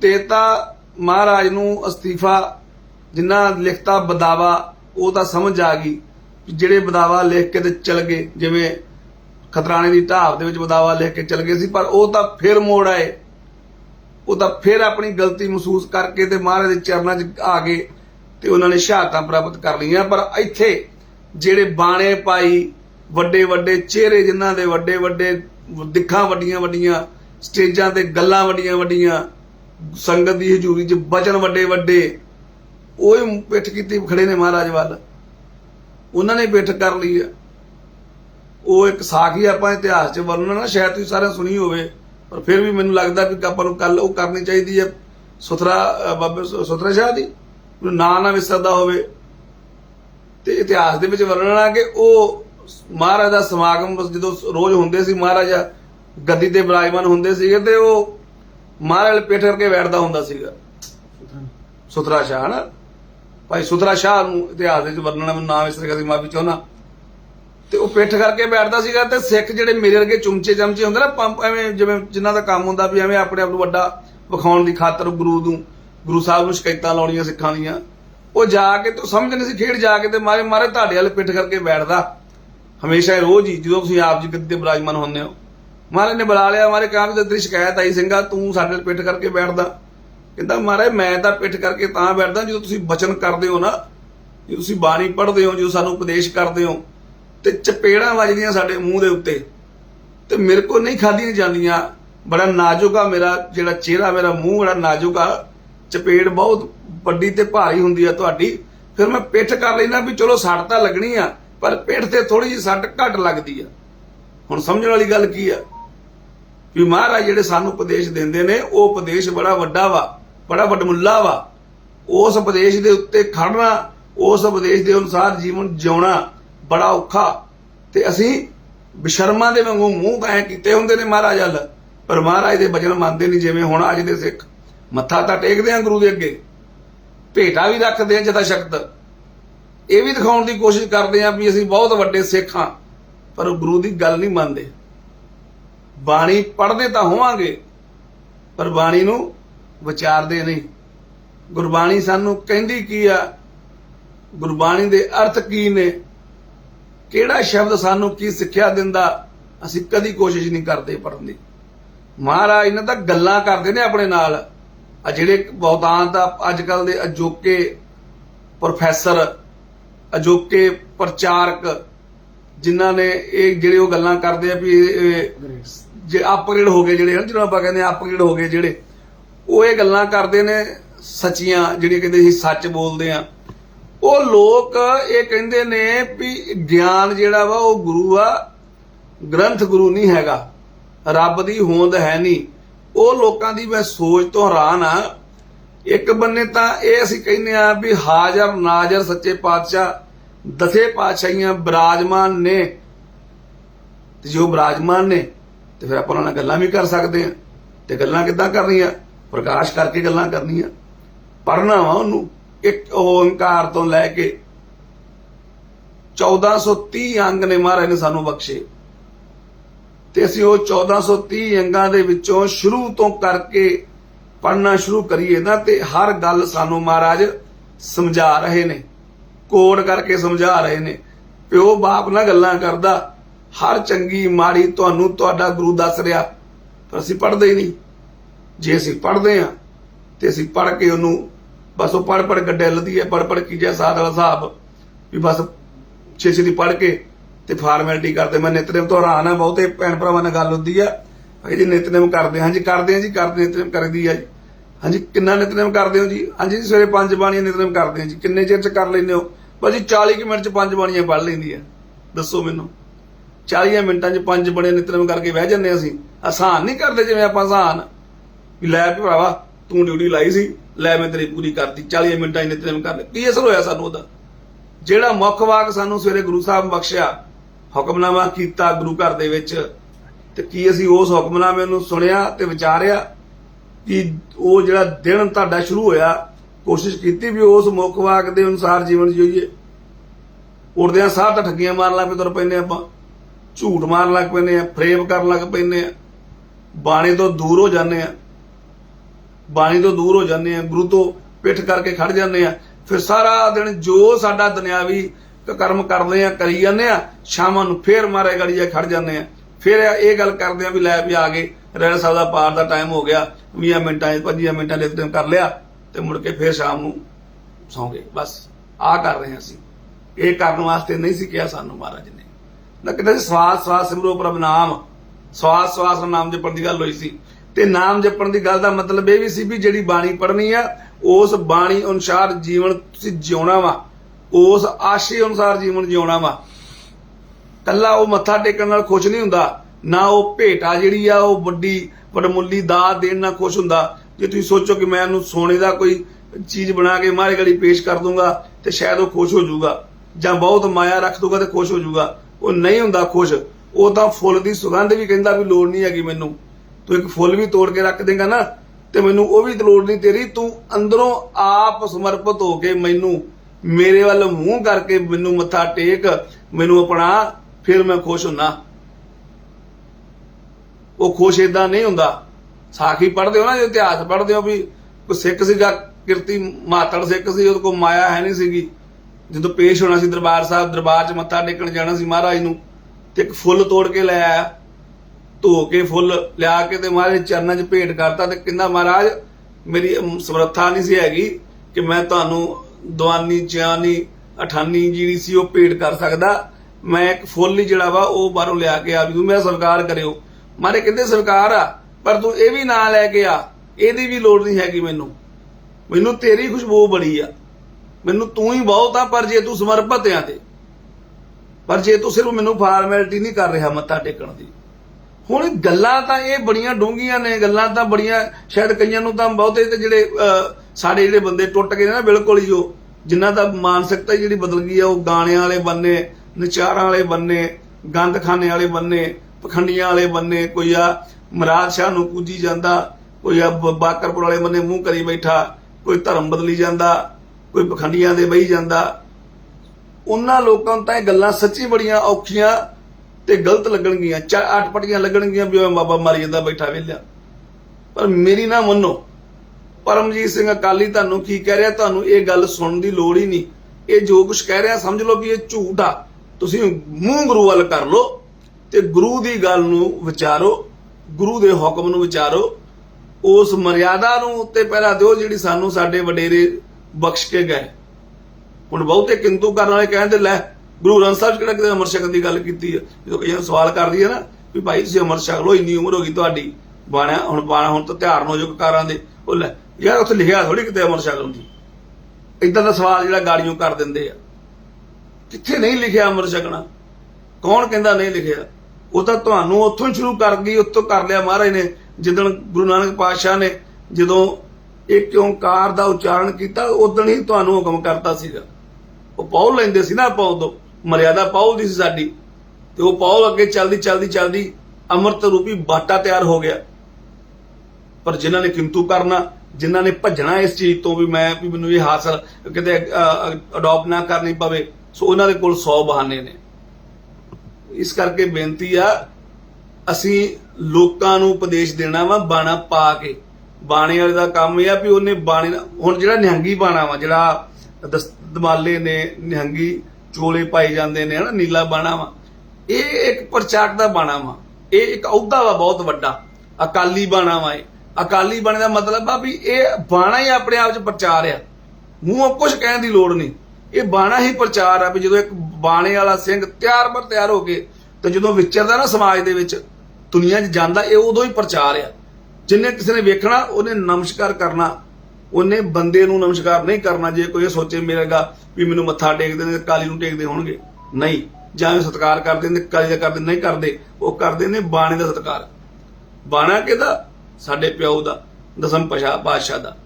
ਦੇਤਾ ਮਹਾਰਾਜ ਨੂੰ ਅਸਤੀਫਾ ਜਿੰਨਾ ਲਿਖਤਾ ਬਦਾਵਾ, ਉਹ ਤਾਂ ਸਮਝ ਆ ਗਈ ਵੀ ਜਿਹੜੇ ਬਦਾਵਾ ਲਿਖ ਕੇ ਤੇ ਚਲ ਗਏ, ਜਿਵੇਂ ਖਤਰਾਣੇ ਦੀ ਢਾਬ ਦੇ ਵਿੱਚ ਬਦਾਵਾ ਲਿਖ ਕੇ ਚਲ ਗਏ ਸੀ, ਪਰ ਉਹ ਤਾਂ ਫਿਰ ਮੋੜ ਆਏ। ਉਹ ਤਾਂ ਫਿਰ ਆਪਣੀ ਗਲਤੀ ਮਹਿਸੂਸ ਕਰਕੇ ਤੇ ਮਹਾਰਾਜ ਦੇ ਚਰਨਾਂ 'ਚ ਆ ਗਏ ਤੇ ਉਹਨਾਂ ਨੇ ਸ਼ਹਾਦਤਾਂ ਪ੍ਰਾਪਤ ਕਰ ਲਈਆਂ। ਪਰ ਇੱਥੇ ਜਿਹੜੇ ਬਾਣੇ ਪਾਈ, ਵੱਡੇ ਵੱਡੇ ਚਿਹਰੇ ਜਿਨ੍ਹਾਂ ਦੇ ਵੱਡੇ ਵੱਡੇ ਦਿੱਖਾਂ ਵੱਡੀਆਂ ਵੱਡੀਆਂ, ਸਟੇਜਾਂ ਤੇ ਗੱਲਾਂ ਵੱਡੀਆਂ ਵੱਡੀਆਂ ਸੰਗਤ ਦੀ ਹਜ਼ੂਰੀ 'ਚ ਬਚਨ ਵੱਡੇ ਵੱਡੇ। ਉਹ ਹੀ ਪਿੱਠ ਕੀਤੀ ਖੜੇ ਨੇ ਮਹਾਰਾਜ ਵੱਲ। ਉਹਨਾਂ ਨੇ ਪਿੱਠ ਕਰ ਲਈ ਆ। ਉਹ ਇੱਕ ਸਾਖੀ ਆਪਾਂ ਇਤਿਹਾਸ 'ਚ ਵਰਣਨ ਨਾ, ਸ਼ਾਇਦ ਤੁਸੀਂ ਸਾਰਿਆਂ ਸੁਣੀ ਹੋਵੇ, ਪਰ ਫਿਰ ਵੀ ਮੈਨੂੰ ਲੱਗਦਾ ਕਿ ਆਪਾਂ ਨੂੰ ਕੱਲ ਉਹ ਕਰਨੀ ਚਾਹੀਦੀ ਹੈ ਸੁਥਰਾ ਬਾਬੇ ਸੁਥਰਾ ਸ਼ਾਹ ਦੀ? ਮੈਨੂੰ ਨਾਂ ਨਾ ਵਿਸਰਦਾ ਹੋਵੇ। ਤੇ ਇਤਿਹਾਸ ਦੇ ਵਿੱਚ ਵਰਣਨ ਆ ਕਿ ਉਹ ਮਹਾਰਾਜ ਦਾ ਸਮਾਗਮ ਜਦੋਂ ਰੋਜ਼ ਹੁੰਦੇ ਸੀ ਮਹਾਰਾਜਾ, ਗੱਦੀ ਤੇ ਬਿਰਾਜਮਾਨ ਹੁੰਦੇ ਸੀਗੇ ਤੇ ਉਹ ਮਹਾਰਾਜ ਪਿੱਠ ਕਰਕੇ ਬੈਠਦਾ ਹੁੰਦਾ ਸੀਗਾ। ਸੁਥਰਾ ਸ਼ਾਹ ਨਾ ਭਾਈ ਸੁਥਰਾ ਸ਼ਾਹ ਨੂੰ ਇਤਿਹਾਸ ਵਿੱਚ ਵਰਣਨ ਮੈਨੂੰ ਨਾਮ ਇਸ ਤਰ੍ਹਾਂ ਦੀ ਮਾਫੀ ਚਾਹੁੰਦਾ। ਤੇ ਉਹ ਪਿੱਠ ਕਰਕੇ ਬੈਠਦਾ ਸੀਗਾ ਤੇ ਸਿੱਖ ਜਿਹੜੇ ਮੇਰੇ ਵਰਗੇ ਚੁੰਮਚੇ ਚਮਚੇ ਹੁੰਦੇ ਨਾ, ਪੰਪ ਐਵੇਂ ਜਿਵੇਂ ਜਿਨ੍ਹਾਂ ਦਾ ਕੰਮ ਹੁੰਦਾ ਵੀ ਐਵੇਂ ਆਪਣੇ ਆਪ ਨੂੰ ਵੱਡਾ ਵਿਖਾਉਣ ਦੀ ਖਾਤਰ ਗੁਰੂ ਨੂੰ, ਗੁਰੂ ਸਾਹਿਬ ਨੂੰ ਸ਼ਿਕਾਇਤਾਂ ਲਾਉਣੀਆਂ ਸਿੱਖਾਂ ਦੀਆਂ। ਉਹ ਜਾ ਕੇ ਤੂੰ ਸਮਝ ਨਹੀਂ ਸੀ, ਖੇਡ ਜਾ ਕੇ ਤੇ ਮਾਰੇ ਮਾਰੇ ਤੁਹਾਡੇ ਵਾਲੇ ਪਿੱਠ ਕਰਕੇ ਬੈਠਦਾ। ਹਮੇਸ਼ਾ ਹੀ ਰੋਜ਼ ਹੀ, ਜਦੋਂ ਤੁਸੀਂ ਆਪ ਜੀ ਗੱਦੀ ਤੇ ਬਿਰਾਜਮਾਨ ਹੁੰਦੇ ਹੋ। ਮਹਾਰਾਜ ਨੇ ਬੁਲਾ ਲਿਆ, ਮਾਰੇ ਕਹਾਂ ਵੀ ਤੇਰੀ ਸ਼ਿਕਾਇਤ ਆਈ ਸਿੰਘਾ, ਤੂੰ ਸਾਡੇ ਪਿੱਠ ਕਰਕੇ ਬੈਠਦਾ। ਕਹਿੰਦਾ ਮਹਾਰਾਜ ਮੈਂ ਤਾਂ ਪਿੱਠ ਕਰਕੇ ਤਾਂ ਬੈਠਦਾ ਜਦੋਂ ਤੁਸੀਂ ਬਚਨ ਕਰਦੇ ਹੋ ਨਾ, ਜਦੋਂ ਤੁਸੀਂ ਬਾਣੀ ਪੜ੍ਹਦੇ ਹੋ, ਜਦੋਂ ਸਾਨੂੰ ਉਪਦੇਸ਼ ਕਰਦੇ ਹੋ, ਤੇ ਚਪੇੜਾਂ ਵੱਜਦੀਆਂ ਸਾਡੇ ਮੂੰਹ ਦੇ ਉੱਤੇ। ਤੇ ਮੇਰੇ ਕੋਲ ਨਹੀਂ ਖਾਧੀਆਂ ਜਾਂਦੀਆਂ। ਬੜਾ ਨਾਜ਼ੁਕ ਆ ਮੇਰਾ ਜਿਹੜਾ ਚਿਹਰਾ, ਮੇਰਾ ਮੂੰਹ ਬੜਾ ਨਾਜ਼ੁਕ ਆ। ਚਪੇੜ ਬਹੁਤ ਵੱਡੀ ਤੇ ਭਾਰੀ ਹੁੰਦੀ ਆ ਤੁਹਾਡੀ। ਫਿਰ ਮੈਂ ਪਿੱਠ ਕਰ ਲੈਣਾ ਵੀ ਚਲੋ ਸੱਟ ਤਾਂ ਲੱਗਣੀ ਆ, ਪਰ ਪਿੱਠ ਤੇ ਥੋੜੀ ਜਿਹੀ ਸੱਟ ਘੱਟ ਲੱਗਦੀ ਆ। ਹੁਣ ਸਮਝਣ ਵਾਲੀ ਗੱਲ ਕੀ ਆ? ਵੀ ਮਹਾਰਾਜ ਜਿਹੜੇ ਸਾਨੂੰ ਉਪਦੇਸ਼ ਦਿੰਦੇ ਨੇ, ਉਹ ਉਪਦੇਸ਼ ਬੜਾ ਵੱਡਾ ਵਾ, ਬੜਾ ਵੱਡਮੁੱਲਾ ਵਾ। ਉਸ ਉਪਦੇਸ਼ ਦੇ ਉੱਤੇ ਖੜਨਾ, ਉਸ ਉਪਦੇਸ਼ ਦੇ ਅਨੁਸਾਰ ਜੀਵਨ ਜਿਉਣਾ ਬੜਾ ਔਖਾ। ਤੇ ਅਸੀਂ ਬਿਸ਼ਰਮਾਂ ਦੇ ਵਾਂਗੂ ਮੂੰਹ ਕਾਇ ਕੀਤੇ ਹੁੰਦੇ ਨੇ ਮਹਾਰਾਜ ਹਲ ਪਰ ਮਹਾਰਾਜ ਦੇ ਬਚਨ ਮੰਨਦੇ ਨਹੀਂ ਜਿਵੇਂ ਹੁਣ ਅੱਜ ਦੇ ਸਿੱਖ। ਮੱਥਾ ਤਾਂ ਟੇਕਦੇ ਆ ਗੁਰੂ ਦੇ ਅੱਗੇ, ਭੇਟਾ ਵੀ ਰੱਖਦੇ ਆ ਜਦਾ ਸ਼ਕਤ। ਇਹ ਵੀ ਦਿਖਾਉਣ ਦੀ ਕੋਸ਼ਿਸ਼ ਕਰਦੇ ਆ ਵੀ ਅਸੀਂ ਬਹੁਤ ਵੱਡੇ ਸਿੱਖ ਹਾਂ, ਪਰ ਗੁਰੂ ਦੀ ਗੱਲ ਨਹੀਂ ਮੰਨਦੇ। ਬਾਣੀ ਪੜ੍ਹਦੇ ਤਾਂ ਹੋਵਾਂਗੇ, ਪਰ ਬਾਣੀ ਨੂੰ ਵਿਚਾਰਦੇ ਨਹੀਂ। ਗੁਰਬਾਣੀ ਸਾਨੂੰ ਕਹਿੰਦੀ ਕੀ ਆ? ਗੁਰਬਾਣੀ ਦੇ ਅਰਥ ਕੀ ਨੇ? ਕਿਹੜਾ ਸ਼ਬਦ ਸਾਨੂੰ ਕੀ ਸਿੱਖਿਆ ਦਿੰਦਾ? ਅਸੀਂ ਕਦੀ ਕੋਸ਼ਿਸ਼ ਨਹੀਂ ਕਰਦੇ ਪੜ੍ਹਨ ਦੀ। ਮਹਾਰਾਜ ਇਹਨਾਂ ਤਾਂ ਗੱਲਾਂ ਕਰਦੇ ਨੇ ਆਪਣੇ ਨਾਲ। ਆ ਜਿਹੜੇ ਬਹੁਤਾਂ ਤਾਂ ਅੱਜ ਕੱਲ ਦੇ ਅਜੋਕੇ ਪ੍ਰੋਫੈਸਰ, ਅਜੋਕੇ ਪ੍ਰਚਾਰਕ, ਜਿਨ੍ਹਾਂ ਨੇ ਇਹ ਜਿਹੜੇ ਉਹ ਗੱਲਾਂ ਕਰਦੇ ਆ ਵੀ ਇਹ ਜੇ ਅਪਗ੍ਰੇਡ ਹੋ ਗਏ ਜਿਹੜੇ, ਹਨ, ਜਿਹਨੂੰ ਆਪਾਂ ਕਹਿੰਦੇ ਅਪਗ੍ਰੇਡ ਹੋ ਗਏ ਜਿਹੜੇ, ਉਹ ਇਹ ਗੱਲਾਂ ਕਰਦੇ ਨੇ ਸੱਚੀਆਂ, ਜਿਹੜੀਆਂ ਕਹਿੰਦੇ ਸੀ ਸੱਚ ਬੋਲਦੇ ਆ। ਉਹ ਲੋਕ ਇਹ ਕਹਿੰਦੇ ਨੇ ਵੀ ਗਿਆਨ ਜਿਹੜਾ ਵਾ, ਉਹ ਗੁਰੂ ਆ, ਗ੍ਰੰਥ ਗੁਰੂ ਨਹੀਂ ਹੈਗਾ। ਰੱਬ ਦੀ ਹੋਂਦ ਹੈ ਨਹੀਂ। ਉਹ ਲੋਕਾਂ ਦੀ ਮੈਂ ਸੋਚ ਤੋਂ ਹੈਰਾਨ ਆ। ਇੱਕ ਬੰਨੇ ਤਾਂ ਇਹ ਅਸੀਂ ਕਹਿੰਦੇ ਆ ਵੀ ਹਾਜ਼ਰ, ਨਾਜ਼ਰ ਸੱਚੇ ਪਾਤਸ਼ਾਹ, ਦਸੇ ਪਾਤਸ਼ਾਹੀਆਂ ਬਰਾਜਮਾਨ ਨੇ, ਤੇ ਜੋ ਬਰਾਜਮਾਨ ਨੇ ਤੇ ਫਿਰ ਆਪਾਂ ਉਹਨਾਂ ਨਾਲ ਗੱਲਾਂ ਵੀ ਕਰ ਸਕਦੇ ਆ ਤੇ ਗੱਲਾਂ ਕਿੱਦਾਂ ਕਰਨੀਆਂ? ਪ੍ਰਕਾਸ਼ ਕਰਕੇ ਗੱਲਾਂ ਕਰਨੀਆਂ। ਪੜਨਾ ਵਾ ਉਹਨੂੰ। ਇੱਕ ਓੰਕਾਰ ਤੋਂ ਲੈ ਕੇ 1430 ਅੰਗ ਨੇ ਮਹਾਰਾਜ ਨੇ ਸਾਨੂੰ ਬਖਸ਼ੇ। ਤੇ ਅਸੀਂ ਉਹ 1430 ਅੰਗਾਂ ਦੇ ਵਿੱਚੋਂ ਸ਼ੁਰੂ ਤੋਂ ਕਰਕੇ ਪੜਨਾ ਸ਼ੁਰੂ ਕਰੀਏ ਨਾ, ਤੇ ਹਰ ਗੱਲ ਸਾਨੂੰ ਮਹਾਰਾਜ ਸਮਝਾ ਰਹੇ ਨੇ। ਕੋਡ ਕਰਕੇ ਸਮਝਾ ਰਹੇ ਨੇ। ਪਿਓ ਬਾਪ ਨਾਲ ਗੱਲਾਂ ਕਰਦਾ। ਹਰ ਚੰਗੀ ਮਾੜੀ ਤੁਹਾਨੂੰ ਤੁਹਾਡਾ ਗੁਰੂ ਦੱਸ ਰਿਹਾ, ਪਰ ਅਸੀਂ ਪੜ੍ਹਦੇ ਹੀ ਨਹੀਂ। ਜੇ ਅਸੀਂ ਪੜ੍ਹਦੇ ਆ ਤੇ ਅਸੀਂ ਪੜ੍ਹ ਕੇ ਉਹਨੂੰ ਬਸ ਉਹ ਪੜ੍ਹ ਪੜ੍ਹ ਗੱਡੇ ਲੱਦੀ ਹੈ ਪੜ੍ਹ ਪੜ੍ਹ ਕੀਜੇ ਸਾਧ ਵਾਲਾ ਸਾਹਿਬ ਵੀ ਬਸ ਛੇ ਛੇ ਦੀ ਪੜ੍ਹ ਕੇ ਤੇ ਫਾਰਮੈਲਿਟੀ ਕਰਦੇ। ਮੈਂ ਨਿਤਨੇਮ ਤੋਂ ਹੈਰਾਨ ਆ ਬਹੁਤੇ ਭੈਣ ਭਰਾਵਾਂ ਨਾਲ ਗੱਲ ਹੁੰਦੀ ਆ, ਭਾਈ ਜੀ ਨਿਤਨੇਮ ਕਰਦੇ ਹਾਂ। ਜੀ ਕਰਦੇ ਹਾਂ ਜੀ, ਕਰਦੇ ਨਿਤਨੇਮ ਕਰਦੀ ਆ ਜੀ। ਹਾਂਜੀ, ਕਿੰਨਾ ਨਿਤਨੇਮ ਕਰਦੇ ਹੋ ਜੀ? ਹਾਂਜੀ ਸਵੇਰੇ ਪੰਜ ਬਾਣੀਆਂ ਨਿਤਨੇਮ ਕਰਦੇ ਹਾਂ ਜੀ। ਕਿੰਨੇ ਚਿਰ ਚ ਕਰ ਲੈਂਦੇ ਹੋ? ਭਾਜੀ 40 ਕੁ ਮਿੰਟ ਚ ਪੰਜ ਬਾਣੀਆਂ ਪੜ੍ਹ ਲੈਂਦੀ ਆ। ਦੱਸੋ ਮੈਨੂੰ। 40 ਮਿੰਟਾਂ ਚ ਪੰਜ ਬਣੇ ਨਿਤਨੇਮ ਕਰਕੇ ਬਹਿ ਜੰਨੇ ਅਸੀਂ। ਆਸਾਨ ਨਹੀਂ ਕਰਦੇ ਜਿਵੇਂ ਆਪਾਂ ਆਸਾਨ। ਵੀ ਲੈ ਵੀ ਭਰਾਵਾ, ਤੂੰ ਡਿਊਟੀ ਲਾਈ ਸੀ, ਲੈ ਮੈਂ ਤੇਰੀ ਪੂਰੀ ਕਰਤੀ 40 ਮਿੰਟਾਂ ਚ ਨਿਤਨੇਮ ਕਰ ਲਿਆ। ਕੀ ਅਸਰ ਹੋਇਆ ਸਾਨੂੰ ਉਹਦਾ? ਜਿਹੜਾ ਮੁੱਖ ਵਾਕ ਸਾਨੂੰ ਸਵੇਰੇ ਗੁਰੂ ਸਾਹਿਬ ਬਖਸ਼ਿਆ, ਹੁਕਮਨਾਮਾ ਕੀਤਾ ਗੁਰੂ ਘਰ ਦੇ ਵਿੱਚ, ਤੇ ਕੀ ਅਸੀਂ ਉਸ ਹੁਕਮਨਾਮੇ ਨੂੰ ਸੁਣਿਆ ਤੇ ਵਿਚਾਰਿਆ ਕਿ ਉਹ ਜਿਹੜਾ ਦਿਨ ਤੁਹਾਡਾ ਸ਼ੁਰੂ ਹੋਇਆ, ਕੋਸ਼ਿਸ਼ ਕੀਤੀ ਵੀ ਉਸ ਮੁੱਖ ਵਾਕ ਦੇ ਅਨੁਸਾਰ ਜੀਵਨ ਜੀਈਏ ਉੜਦਿਆਂ ਸਾਹ ਤਾਂ ਠੱਗੀਆਂ ਮਾਰਨ ਲੱਗ ਪਏ, ਤੁਰ ਪੈਂਦੇ ਆਪਾਂ। ਝੂਠ ਮਾਰਨ ਲੱਗ ਪੈਂਦੇ ਆ ਫਰੇਬ ਕਰਨ ਲੱਗ ਪੈਂਦੇ ਆ। ਬਾਣੀ ਤੋਂ ਦੂਰ ਹੋ ਜਾਂਦੇ ਆ। ਬਾਣੀ ਤੋਂ ਦੂਰ ਹੋ ਜਾਂਦੇ ਆ, ਗੁਰੂ ਤੋਂ ਪਿੱਠ ਕਰਕੇ ਖੜ ਜਾਂਦੇ ਆ। ਫਿਰ ਸਾਰਾ ਦਿਨ ਜੋ ਸਾਡਾ ਦੁਨਿਆਵੀ ਕਰਮ ਕਰਦੇ ਆ, ਕਰੀ ਜਾਂਦੇ ਆ, ਸ਼ਾਮਾਂ ਨੂੰ ਫੇਰ ਮਾਰੇ ਗੜੀਏ ਖੜ ਜਾਂਦੇ ਆ। ਫਿਰ ਇਹ ਗੱਲ ਕਰਦੇ ਆ ਵੀ ਲੈ ਵੀ ਆ ਗਏ। ਰਹਿਣ ਸਾਹਿਬ ਦਾ ਪਾਰ ਦਾ ਟਾਈਮ ਹੋ ਗਿਆ। 20 ਮਿੰਟਾਂ 25 ਮਿੰਟਾਂ ਦੇ ਟਾਈਮ ਕਰ ਲਿਆ ਤੇ ਮੁੜ ਕੇ ਫੇਰ ਸ਼ਾਮ ਨੂੰ ਸੌਂ ਗਏ। ਬਸ ਆ ਕਰ ਰਹੇ ਹਾਂ ਅਸੀਂ। ਇਹ ਕਰਨ ਵਾਸਤੇ ਨਹੀਂ ਸੀ ਕਿਹਾ ਸਾਨੂੰ ਮਹਾਰਾਜ ਨੇ। ਨਾ ਕਹਿੰਦਾ ਸਵਾਸ ਸਵਾਸ ਸਿਮਰੋ ਪ੍ਰਭ ਨਾਮ। ਸਵਾਸ ਸਵਾਸ ਨਾਮ ਜਪਣ ਦੀ ਗੱਲ ਹੋਈ ਸੀ। ਤੇ ਨਾਮ ਜਪਣ ਦੀ ਗੱਲ ਦਾ ਮਤਲਬ ਇਹ ਵੀ ਸੀ ਵੀ ਜਿਹੜੀ ਬਾਣੀ ਪੜ੍ਹਨੀ ਆ, ਉਸ ਬਾਣੀ ਅਨੁਸਾਰ ਜੀਵਨ ਤੁਸੀਂ ਜਿਉਣਾ ਵਾ। ਉਸ ਆਸ਼ੇ ਅਨੁਸਾਰ ਜੀਵਨ ਜਿਉਣਾ ਵਾ। ਕੱਲਾ ਉਹ ਮੱਥਾ ਟੇਕਣ ਨਾਲ ਖੁਸ਼ ਨਹੀਂ ਹੁੰਦਾ। ਨਾ ਉਹ ਭੇਟਾ ਜਿਹੜੀ ਆ, ਉਹ ਵੱਡੀ ਵਡਮੁੱਲੀ ਦਾਤ ਦੇਣ ਨਾਲ ਖੁਸ਼ ਹੁੰਦਾ। ਜੇ ਤੁਸੀਂ ਸੋਚੋ ਕਿ ਮੈਂ ਇਹਨੂੰ ਸੋਨੇ ਦਾ ਕੋਈ ਚੀਜ਼ ਬਣਾ ਕੇ ਮਾਰੇ ਗੜੀ ਪੇਸ਼ ਕਰ ਦੂੰਗਾ ਤੇ ਸ਼ਾਇਦ ਉਹ ਖੁਸ਼ ਹੋ ਜਾਊਗਾ। ਜਾਂ ਬਹੁਤ ਮਾਇਆ ਰੱਖ ਦੂੰਗਾ ਤੇ ਖੁਸ਼ ਹੋ ਜਾਊਗਾ। ਉਹ ਨਹੀਂ ਹੁੰਦਾ ਖੁਸ਼। ਉਹ ਤਾਂ ਫੁੱਲ ਦੀ ਸੁਗੰਧ ਵੀ ਕਹਿੰਦਾ ਵੀ ਲੋੜ ਨਹੀਂ ਹੈਗੀ ਮੈਨੂੰ। ਤੂੰ ਇੱਕ ਫੁੱਲ ਵੀ ਤੋੜ ਕੇ ਰੱਖ ਦੇਗਾ ਨਾ, ਤੇ ਮੈਨੂੰ ਉਹ ਵੀ ਲੋੜ ਨਹੀਂ ਤੇਰੀ। ਤੂੰ ਅੰਦਰੋਂ ਆਪ ਸਮਰਪਿਤ ਹੋ ਕੇ ਮੈਨੂੰ, ਮੇਰੇ ਵੱਲ ਮੂੰਹ ਕਰਕੇ ਮੈਨੂੰ ਮੱਥਾ ਟੇਕ, ਮੈਨੂੰ ਅਪਣਾ, ਫਿਰ ਮੈਂ ਖੁਸ਼ ਹੁੰਨਾ। ਉਹ ਖੁਸ਼ ਇਦਾਂ ਨਹੀਂ ਹੁੰਦਾ। ਸਾਖੀ ਪੜ੍ਹਦੇ ਹੋ ਨਾ ਜੇ ਇਤਿਹਾਸ ਪੜ੍ਹਦੇ ਹੋ ਵੀ ਕੋਈ ਸਿੱਖ ਸੀਗਾ, ਕਿਰਤੀ ਮਾਤੜ ਸਿੱਖ ਸੀ, ਉਹਦੇ ਕੋਲ ਮਾਇਆ ਹੈ ਨਹੀਂ ਸੀਗੀ। ਜਦੋਂ ਪੇਸ਼ ਹੋਣਾ ਸੀ ਦਰਬਾਰ ਸਾਹਿਬ, ਦਰਬਾਰ 'ਚ ਮੱਥਾ ਟੇਕਣ ਜਾਣਾ ਸੀ ਮਹਾਰਾਜ ਨੂੰ ਤੇ ਇੱਕ ਫੁੱਲ ਤੋੜ ਕੇ ਲੈ ਆਇਆ। ਧੋ ਕੇ ਫੁੱਲ ਲਿਆ ਕੇ ਤੇ ਮਹਾਰਾਜ ਚਰਨਾਂ 'ਚ ਭੇਟ ਕਰਤਾ ਤੇ ਕਹਿੰਦਾ, ਮਹਾਰਾਜ, ਮੇਰੀ ਸਮਰੱਥਾ ਨਹੀਂ ਸੀ ਹੈਗੀ ਕਿ ਮੈਂ ਤੁਹਾਨੂੰ ਦਵਾਨੀ ਜਿਆਨੀ ਅਠਾਨੀ ਜਿਹੜੀ ਸੀ ਉਹ ਭੇਟ ਕਰ ਸਕਦਾ। ਮੈਂ ਇੱਕ ਫੁੱਲ ਹੀ ਜਿਹੜਾ ਵਾ ਉਹ ਬਾਹਰੋਂ ਲਿਆ ਕੇ ਆ ਵੀ ਤੂੰ ਮੇਰਾ ਸਵੀਕਾਰ ਕਰਿਓ। ਮਾਰੇ ਕਹਿੰਦੇ, ਸਵੀਕਾਰ ਆ, ਪਰ ਤੂੰ ਇਹ ਵੀ ਨਾ ਲੈ ਕੇ ਆ। ਇਹਦੀ ਵੀ ਲੋੜ ਨਹੀਂ ਹੈਗੀ ਮੈਨੂੰ। ਮੈਨੂੰ ਤੇਰੀ ਖੁਸ਼ਬੂ ਬੜੀ ਆ। ਮੈਨੂੰ ਤੂੰ ਹੀ ਬਹੁਤ ਆ, ਪਰ ਜੇ ਤੂੰ ਸਮਰਪਿਤ ਆ ਤੇ ਪਰ ਜੇ ਤੂੰ ਸਿਰਫ ਮੈਨੂੰ ਫਾਰਮੈਲਿਟੀ ਨਹੀਂ ਕਰ ਰਿਹਾ ਮੱਥਾ ਟੇਕਣ ਦੀ। ਹੁਣ ਗੱਲਾਂ ਤਾਂ ਇਹ ਬੜੀਆਂ ਡੂੰਘੀਆਂ ਨੇ, ਗੱਲਾਂ ਤਾਂ ਬੜੀਆਂ, ਸ਼ਾਇਦ ਕਈਆਂ ਨੂੰ ਤਾਂ ਬਹੁਤੇ ਤੇ ਜਿਹੜੇ ਸਾਡੇ ਜਿਹੜੇ ਬੰਦੇ ਟੁੱਟ ਗਏ ਨੇ ਨਾ, ਬਿਲਕੁਲ ਹੀ ਉਹ, ਜਿਨ੍ਹਾਂ ਦਾ ਮਾਨਸਿਕਤਾ ਜਿਹੜੀ ਬਦਲ ਗਈ ਆ, ਉਹ ਗਾਣਿਆਂ ਵਾਲੇ ਬੰਨੇ, ਨਚਾਰਾਂ ਵਾਲੇ ਬੰਨੇ, ਗੰਦਖਾਨੇ ਵਾਲੇ ਬੰਨੇ, ਪਖੰਡੀਆਂ ਵਾਲੇ ਬੰਨੇ, ਕੋਈ ਆ ਮਰਾਦ ਸ਼ਾਹ ਨੂੰ ਪੂਜੀ ਜਾਂਦਾ, ਕੋਈ ਆ ਬ- ਬਾਕਰਪੁਰ ਵਾਲੇ ਬੰਨੇ ਮੂੰਹ ਕਰੀ ਬੈਠਾ, ਕੋਈ ਧਰਮ ਬਦਲੀ ਜਾਂਦਾ ਕੋਈ ਪਖੰਡੀਆਂ ਦੇ ਬਹੀ ਜਾਂਦਾ। ਉਹਨਾਂ ਲੋਕਾਂ ਨੂੰ ਤਾਂ ਇਹ ਗੱਲਾਂ ਸੱਚੀ ਬੜੀਆਂ ਔਖੀਆਂ ਤੇ ਗਲਤ ਲੱਗਣਗੀਆਂ। ਚਾ ਅਟਪਟੀਆਂ ਲੱਗਣਗੀਆਂ ਵੀ ਉਹ ਬਾਬਾ ਮਾਰੀ ਜਾਂਦਾ ਬੈਠਾ ਵੇਲਿਆ ਪਰ ਮੇਰੀ ਨਾ ਮੰਨੋ, ਪਰਮਜੀਤ ਸਿੰਘ ਅਕਾਲੀ ਤੁਹਾਨੂੰ ਕੀ ਕਹਿ ਰਿਹਾ? ਤੁਹਾਨੂੰ ਇਹ ਗੱਲ ਸੁਣਨ ਦੀ ਲੋੜ ਹੀ ਨਹੀਂ। ਇਹ ਜੋ ਕੁਝ ਕਹਿ ਰਿਹਾ, ਸਮਝ ਲਓ ਵੀ ਇਹ ਝੂਠ ਆ। ਤੁਸੀਂ ਮੂੰਹ ਗੁਰੂ ਵੱਲ ਕਰ ਲਓ ਤੇ ਗੁਰੂ ਦੀ ਗੱਲ ਨੂੰ ਵਿਚਾਰੋ, ਗੁਰੂ ਦੇ ਹੁਕਮ ਨੂੰ ਵਿਚਾਰੋ। ਉਸ ਮਰਿਆਦਾ ਨੂੰ ਉੱਤੇ ਪਹਿਰਾ ਦਿਓ ਜਿਹੜੀ ਸਾਨੂੰ ਸਾਡੇ ਵਡੇਰੇ ਬਖਸ਼ ਕੇ ਗਏ। ਹੁਣ ਬਹੁਤੇ ਕਿੰਤੂ ਕਰਨ ਵਾਲੇ ਕਹਿੰਦੇ ਲੈ, ਗੁਰੂ ਗ੍ਰੰਥ ਸਾਹਿਬ ਕਿਹੜਾ ਕਿਤੇ ਅਮਰ ਛਕਣ ਦੀ ਗੱਲ ਕੀਤੀ ਹੈ ਜਦੋਂ ਕਈਆਂ ਸਵਾਲ ਕਰਦੀ ਹੈ ਨਾ ਵੀ ਭਾਈ ਤੁਸੀਂ ਅਮਰ ਛਕ ਲਓ ਇੰਨੀ ਉਮਰ ਹੋ ਗਈ ਤੁਹਾਡੀ ਬਾਣਾ ਹੁਣ ਬਾਣਾ ਹੁਣ ਤਾਂ ਧਿਆਨ ਹੋ ਜੋ ਕਾਰਾਂ ਦੇ। ਉਹ ਲੈ, ਯਾਰ ਉੱਥੇ ਲਿਖਿਆ ਥੋੜੀ ਕਿਤੇ ਅਮਰ ਛਕਣ ਦੀ ਇਦਾਂ ਦਾ ਸਵਾਲ ਜਿਹੜਾ ਗਾੜੀਆਂ ਕਰ ਦਿੰਦੇ ਆ। ਕਿੱਥੇ ਨਹੀਂ ਲਿਖਿਆ ਅਮਰ ਛਕਣਾ ਕੌਣ ਕਹਿੰਦਾ ਨਹੀਂ ਲਿਖਿਆ? ਉਹ ਤਾਂ ਤੁਹਾਨੂੰ ਉੱਥੋਂ ਹੀ ਸ਼ੁਰੂ ਕਰ ਗਈ ਉੱਥੋਂ ਕਰ ਲਿਆ ਮਹਾਰਾਜ ਨੇ। ਜਿੱਦਣ ਗੁਰੂ ਨਾਨਕ ਪਾਤਸ਼ਾਹ ਨੇ, ਜਦੋਂ ਇੱਕ ਓੰਕਾਰ ਦਾ ਉਚਾਰਨ ਕੀਤਾ, ਉਦੋਂ ਹੀ ਤੁਹਾਨੂੰ ਹੁਕਮ ਕਰਤਾ ਸੀਗਾ। ਉਹ ਪੌਲ ਲੈਂਦੇ ਸੀ ਨਾ ਆਪਾਂ ਤੋਂ ਮਰਿਆਦਾ ਪੌਲ ਦੀ ਸੀ ਸਾਡੀ। ਤੇ ਉਹ ਪੌਲ ਅੱਗੇ ਚੱਲਦੀ ਚੱਲਦੀ ਚੱਲਦੀ ਅੰਮ੍ਰਿਤ ਰੂਪੀ ਬਾਟਾ ਤਿਆਰ ਹੋ ਗਿਆ। ਪਰ ਜਿਨ੍ਹਾਂ ਨੇ ਕਿੰਤੂ ਕਰਨਾ, ਜਿਨ੍ਹਾਂ ਨੇ ਭੱਜਣਾ ਇਸ ਚੀਜ਼ ਤੋਂ ਵੀ ਮੈਂ, ਵੀ ਮੈਨੂੰ ਇਹ ਹਾਸਲ ਕਿਤੇ ਅਡਾਪਟ ਨਾ ਕਰਨੀ ਪਵੇ, ਸੋ ਉਹਨਾਂ ਦੇ ਕੋਲ 100 ਬਹਾਨੇ ਨੇ। ਇਸ ਕਰਕੇ ਬੇਨਤੀ ਆ, ਅਸੀਂ ਲੋਕਾਂ ਨੂੰ ਉਪਦੇਸ਼ ਦੇਣਾ ਵਾ, ਬਾਣਾ ਪਾ ਕੇ। ਬਾਣੇ ਵਾਲੇ ਦਾ ਕੰਮ ਇਹ ਆ ਵੀ ਉਹਨੇ ਬਾਣੇ ਹੁਣ ਜਿਹੜਾ ਨਿਹੰਗੀ ਬਾਣਾ ਵਾ, ਜਿਹੜਾ ਦਸ- ਦਮਾਲੇ ਨੇ ਨਿਹੰਗੀ ਚੋਲੇ ਪਾਏ ਜਾਂਦੇ ਨੇ, ਹਨਾ, ਨੀਲਾ ਬਾਣਾ ਵਾ, ਇਹ ਇੱਕ ਪ੍ਰਚਾਰਕ ਦਾ ਬਾਣਾ ਵਾ। ਇਹ ਇੱਕ ਅਹੁਦਾ ਵਾ ਬਹੁਤ ਵੱਡਾ, ਅਕਾਲੀ ਬਾਣਾ ਵਾ ਇਹ। ਅਕਾਲੀ ਬਾਣੇ ਦਾ ਮਤਲਬ ਆ ਵੀ ਇਹ ਬਾਣਾ ਹੀ ਆਪਣੇ ਆਪ ਚ ਪ੍ਰਚਾਰ ਆ। ਮੂੰਹੋਂ ਕੁਝ ਕਹਿਣ ਦੀ ਲੋੜ ਨਹੀਂ। ਇਹ ਬਾਣਾ ਹੀ ਪ੍ਰਚਾਰ ਆ ਵੀ ਜਦੋਂ ਇੱਕ ਬਾਣੇ ਵਾਲਾ ਸਿੰਘ ਤਿਆਰ ਬਰ ਤਿਆਰ ਹੋ ਕੇ ਤੇ ਜਦੋਂ ਵਿਚਰਦਾ ਨਾ ਸਮਾਜ ਦੇ ਵਿੱਚ, ਦੁਨੀਆ 'ਚ ਜਾਂਦਾ, ਇਹ ਉਦੋਂ ਹੀ ਪ੍ਰਚਾਰ ਆ। ਜਿੰਨੇ ਕਿਸੇ ਨੇ ਵੇਖਣਾ, ਉਹਨੇ ਨਮਸਕਾਰ ਕਰਨਾ। ਉਹਨੇ ਬੰਦੇ ਨੂੰ ਨਮਸਕਾਰ ਨਹੀਂ ਕਰਨਾ, ਜੇ ਕੋਈ ਇਹ ਸੋਚੇ ਮੇਰੇਗਾ ਵੀ ਮੈਨੂੰ ਮੱਥਾ ਟੇਕਦੇ ਨੇ, ਕਾਲੀ ਨੂੰ ਟੇਕਦੇ ਹੋਣਗੇ। ਨਹੀਂ। ਜਾਂ ਇਹ ਸਤਿਕਾਰ ਕਰਦੇ ਨੇ ਕਾਲੀ ਦਾ ਕਰਦੇ, ਨਹੀਂ ਕਰਦੇ। ਉਹ ਕਰਦੇ ਨੇ ਬਾਣੇ ਦਾ ਸਤਿਕਾਰ। ਬਾਣਾ ਕਿਹਦਾ? ਸਾਡੇ ਪਿਓ ਦਾ, ਦਸਮ ਪਸ਼ਾ ਬਾਦਸ਼ਾਹ ਦਾ।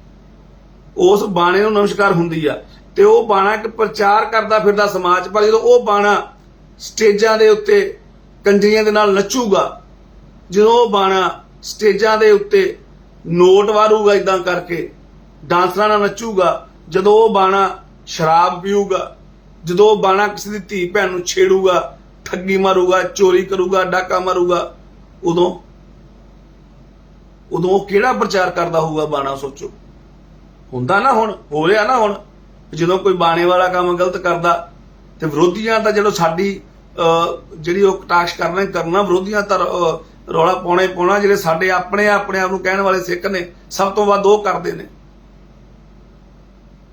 ਉਸ ਬਾਣੇ ਨੂੰ ਨਮਸਕਾਰ ਹੁੰਦੀ ਆ। ਤੇ ਉਹ ਬਾਣਾ ਇੱਕ ਪ੍ਰਚਾਰ ਕਰਦਾ ਫਿਰਦਾ ਸਮਾਜ, ਪਰ ਜਦੋਂ ਉਹ ਬਾਣਾ ਸਟੇਜਾਂ ਦੇ ਉੱਤੇ, ਕੰਜਰੀਆਂ ਦੇ ਨਾਲ ਨੱਚੂਗਾ, ਜਦੋਂ ਉਹ ਬਾਣਾ ਸਟੇਜਾਂ ਦੇ ਉੱਤੇ ਨੋਟ ਵਾਰੂਗਾ ਇਦਾਂ ਕਰਕੇ ਡਾਂਸਰਾਂ ਨਾਲ ਨੱਚੂਗਾ ਜਦੋਂ ਉਹ ਬਾਣਾ ਸ਼ਰਾਬ ਪੀਊਗਾ ਜਦੋਂ ਉਹ ਬਾਣਾ ਕਿਸੇ ਦੀ ਧੀ ਭੈਣ ਨੂੰ ਛੇੜੂਗਾ ਠੱਗੀ ਮਾਰੂਗਾ ਚੋਰੀ ਕਰੂਗਾ ਡਾਕਾ ਮਾਰੂਗਾ ਉਦੋਂ ਉਦੋਂ ਉਹ ਕਿਹੜਾ ਪ੍ਰਚਾਰ ਕਰਦਾ ਹੋਊਗਾ ਬਾਣਾ ਸੋਚੋ? ਹੁੰਦਾ ਨਾ ਹੁਣ ਹੋ ਰਿਹਾ ਨਾ ਹੁਣ ਜਦੋਂ ਕੋਈ ਬਾਣੇ ਵਾਲਾ ਕੰਮ ਗਲਤ ਕਰਦਾ ਤੇ ਵਿਰੋਧੀਆਂ ਦਾ ਜਦੋਂ ਸਾਡੀ ਅਹ, ਜਿਹੜੀ ਉਹ ਕਟਾਸ਼ ਕਰਨਾ ਕਰਨਾ ਵਿਰੋਧੀਆਂ ਤਾਂ ਰੌਲਾ ਪਾਉਣਾ ਹੀ ਪਾਉਣਾ, ਜਿਹੜੇ ਸਾਡੇ ਆਪਣੇ ਆਪਣੇ ਆਪ ਨੂੰ ਕਹਿਣ ਵਾਲੇ ਸਿੱਖ ਨੇ, ਸਭ ਤੋਂ ਵੱਧ ਉਹ ਕਰਦੇ ਨੇ।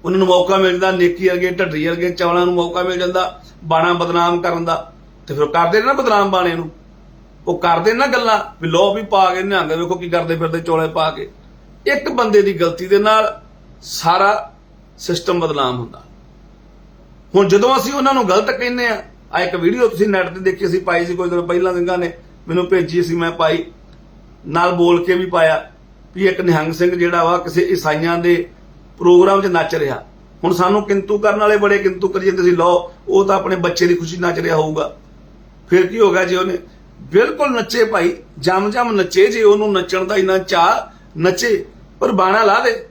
ਉਹਨਾਂ ਨੂੰ ਮੌਕਾ ਮਿਲਦਾ ਨੇਕੀ ਅਰਗੇ ਢੱਡਰੀ ਵਰਗੇ ਚੌਲਾਂ ਨੂੰ ਮੌਕਾ ਮਿਲ ਜਾਂਦਾ, ਬਾਣਾ ਬਦਨਾਮ ਕਰਨ ਦਾ। ਤੇ ਫਿਰ ਕਰਦੇ ਨੇ ਨਾ ਬਦਨਾਮ ਬਾਣੇ ਨੂੰ। ਉਹ ਕਰਦੇ ਨਾ ਗੱਲਾਂ, ਵੀ ਲੋ ਵੀ ਪਾ ਕੇ ਨਿਹੰਗ, ਵੇਖੋ ਕੀ ਕਰਦੇ ਫਿਰਦੇ ਚੋਲੇ ਪਾ ਕੇ। ਇੱਕ ਬੰਦੇ ਦੀ ਗਲਤੀ ਦੇ ਨਾਲ ਸਾਰਾ ਸਿਸਟਮ ਬਦਨਾਮ ਹੁੰਦਾ। ਹੁਣ ਜਦੋਂ ਅਸੀਂ ਉਹਨਾਂ ਨੂੰ ਗਲਤ ਕਹਿੰਦੇ ਆ ਆ ਇੱਕ ਵੀਡੀਓ ਤੁਸੀਂ ਨੈਟ ਤੇ ਦੇਖੀ ਸੀ, ਪਾਈ ਸੀ ਕੋਈ ਦਿਨ ਪਹਿਲਾਂ ਸਿੰਘਾਂ ਨੇ ਮੈਨੂੰ ਭੇਜੀ ਸੀ, ਮੈਂ ਪਾਈ ਨਾਲ ਬੋਲ ਕੇ ਵੀ ਪਾਇਆ ਵੀ ਇੱਕ ਨਿਹੰਗ ਸਿੰਘ ਜਿਹੜਾ ਵਾ ਕਿਸੇ ਈਸਾਈਆਂ ਦੇ ਪ੍ਰੋਗਰਾਮ 'ਚ ਨੱਚ ਰਿਹਾ। ਹੁਣ ਸਾਨੂੰ ਕਿੰਤੂ ਕਰਨ ਵਾਲੇ ਬੜੇ ਕਿੰਤੂ ਕਰੀ ਜਾਂਦੇ ਸੀ ਲਓ, ਉਹ ਤਾਂ ਆਪਣੇ ਬੱਚੇ ਦੀ ਖੁਸ਼ੀ ਨੱਚ ਰਿਹਾ ਹੋਊਗਾ। ਫਿਰ ਕੀ ਹੋ ਗਿਆ ਜੇ ਉਹਨੇ? ਬਿਲਕੁਲ ਨੱਚੇ ਭਾਈ ਜਮ ਜਮ ਨੱਚੇ ਜੇ ਉਹਨੂੰ ਨੱਚਣ ਦਾ ਇੰਨਾ ਚਾਹ ਨੱਚੇ, ਪਰ ਬਾਣਾ ਲਾ ਦੇ।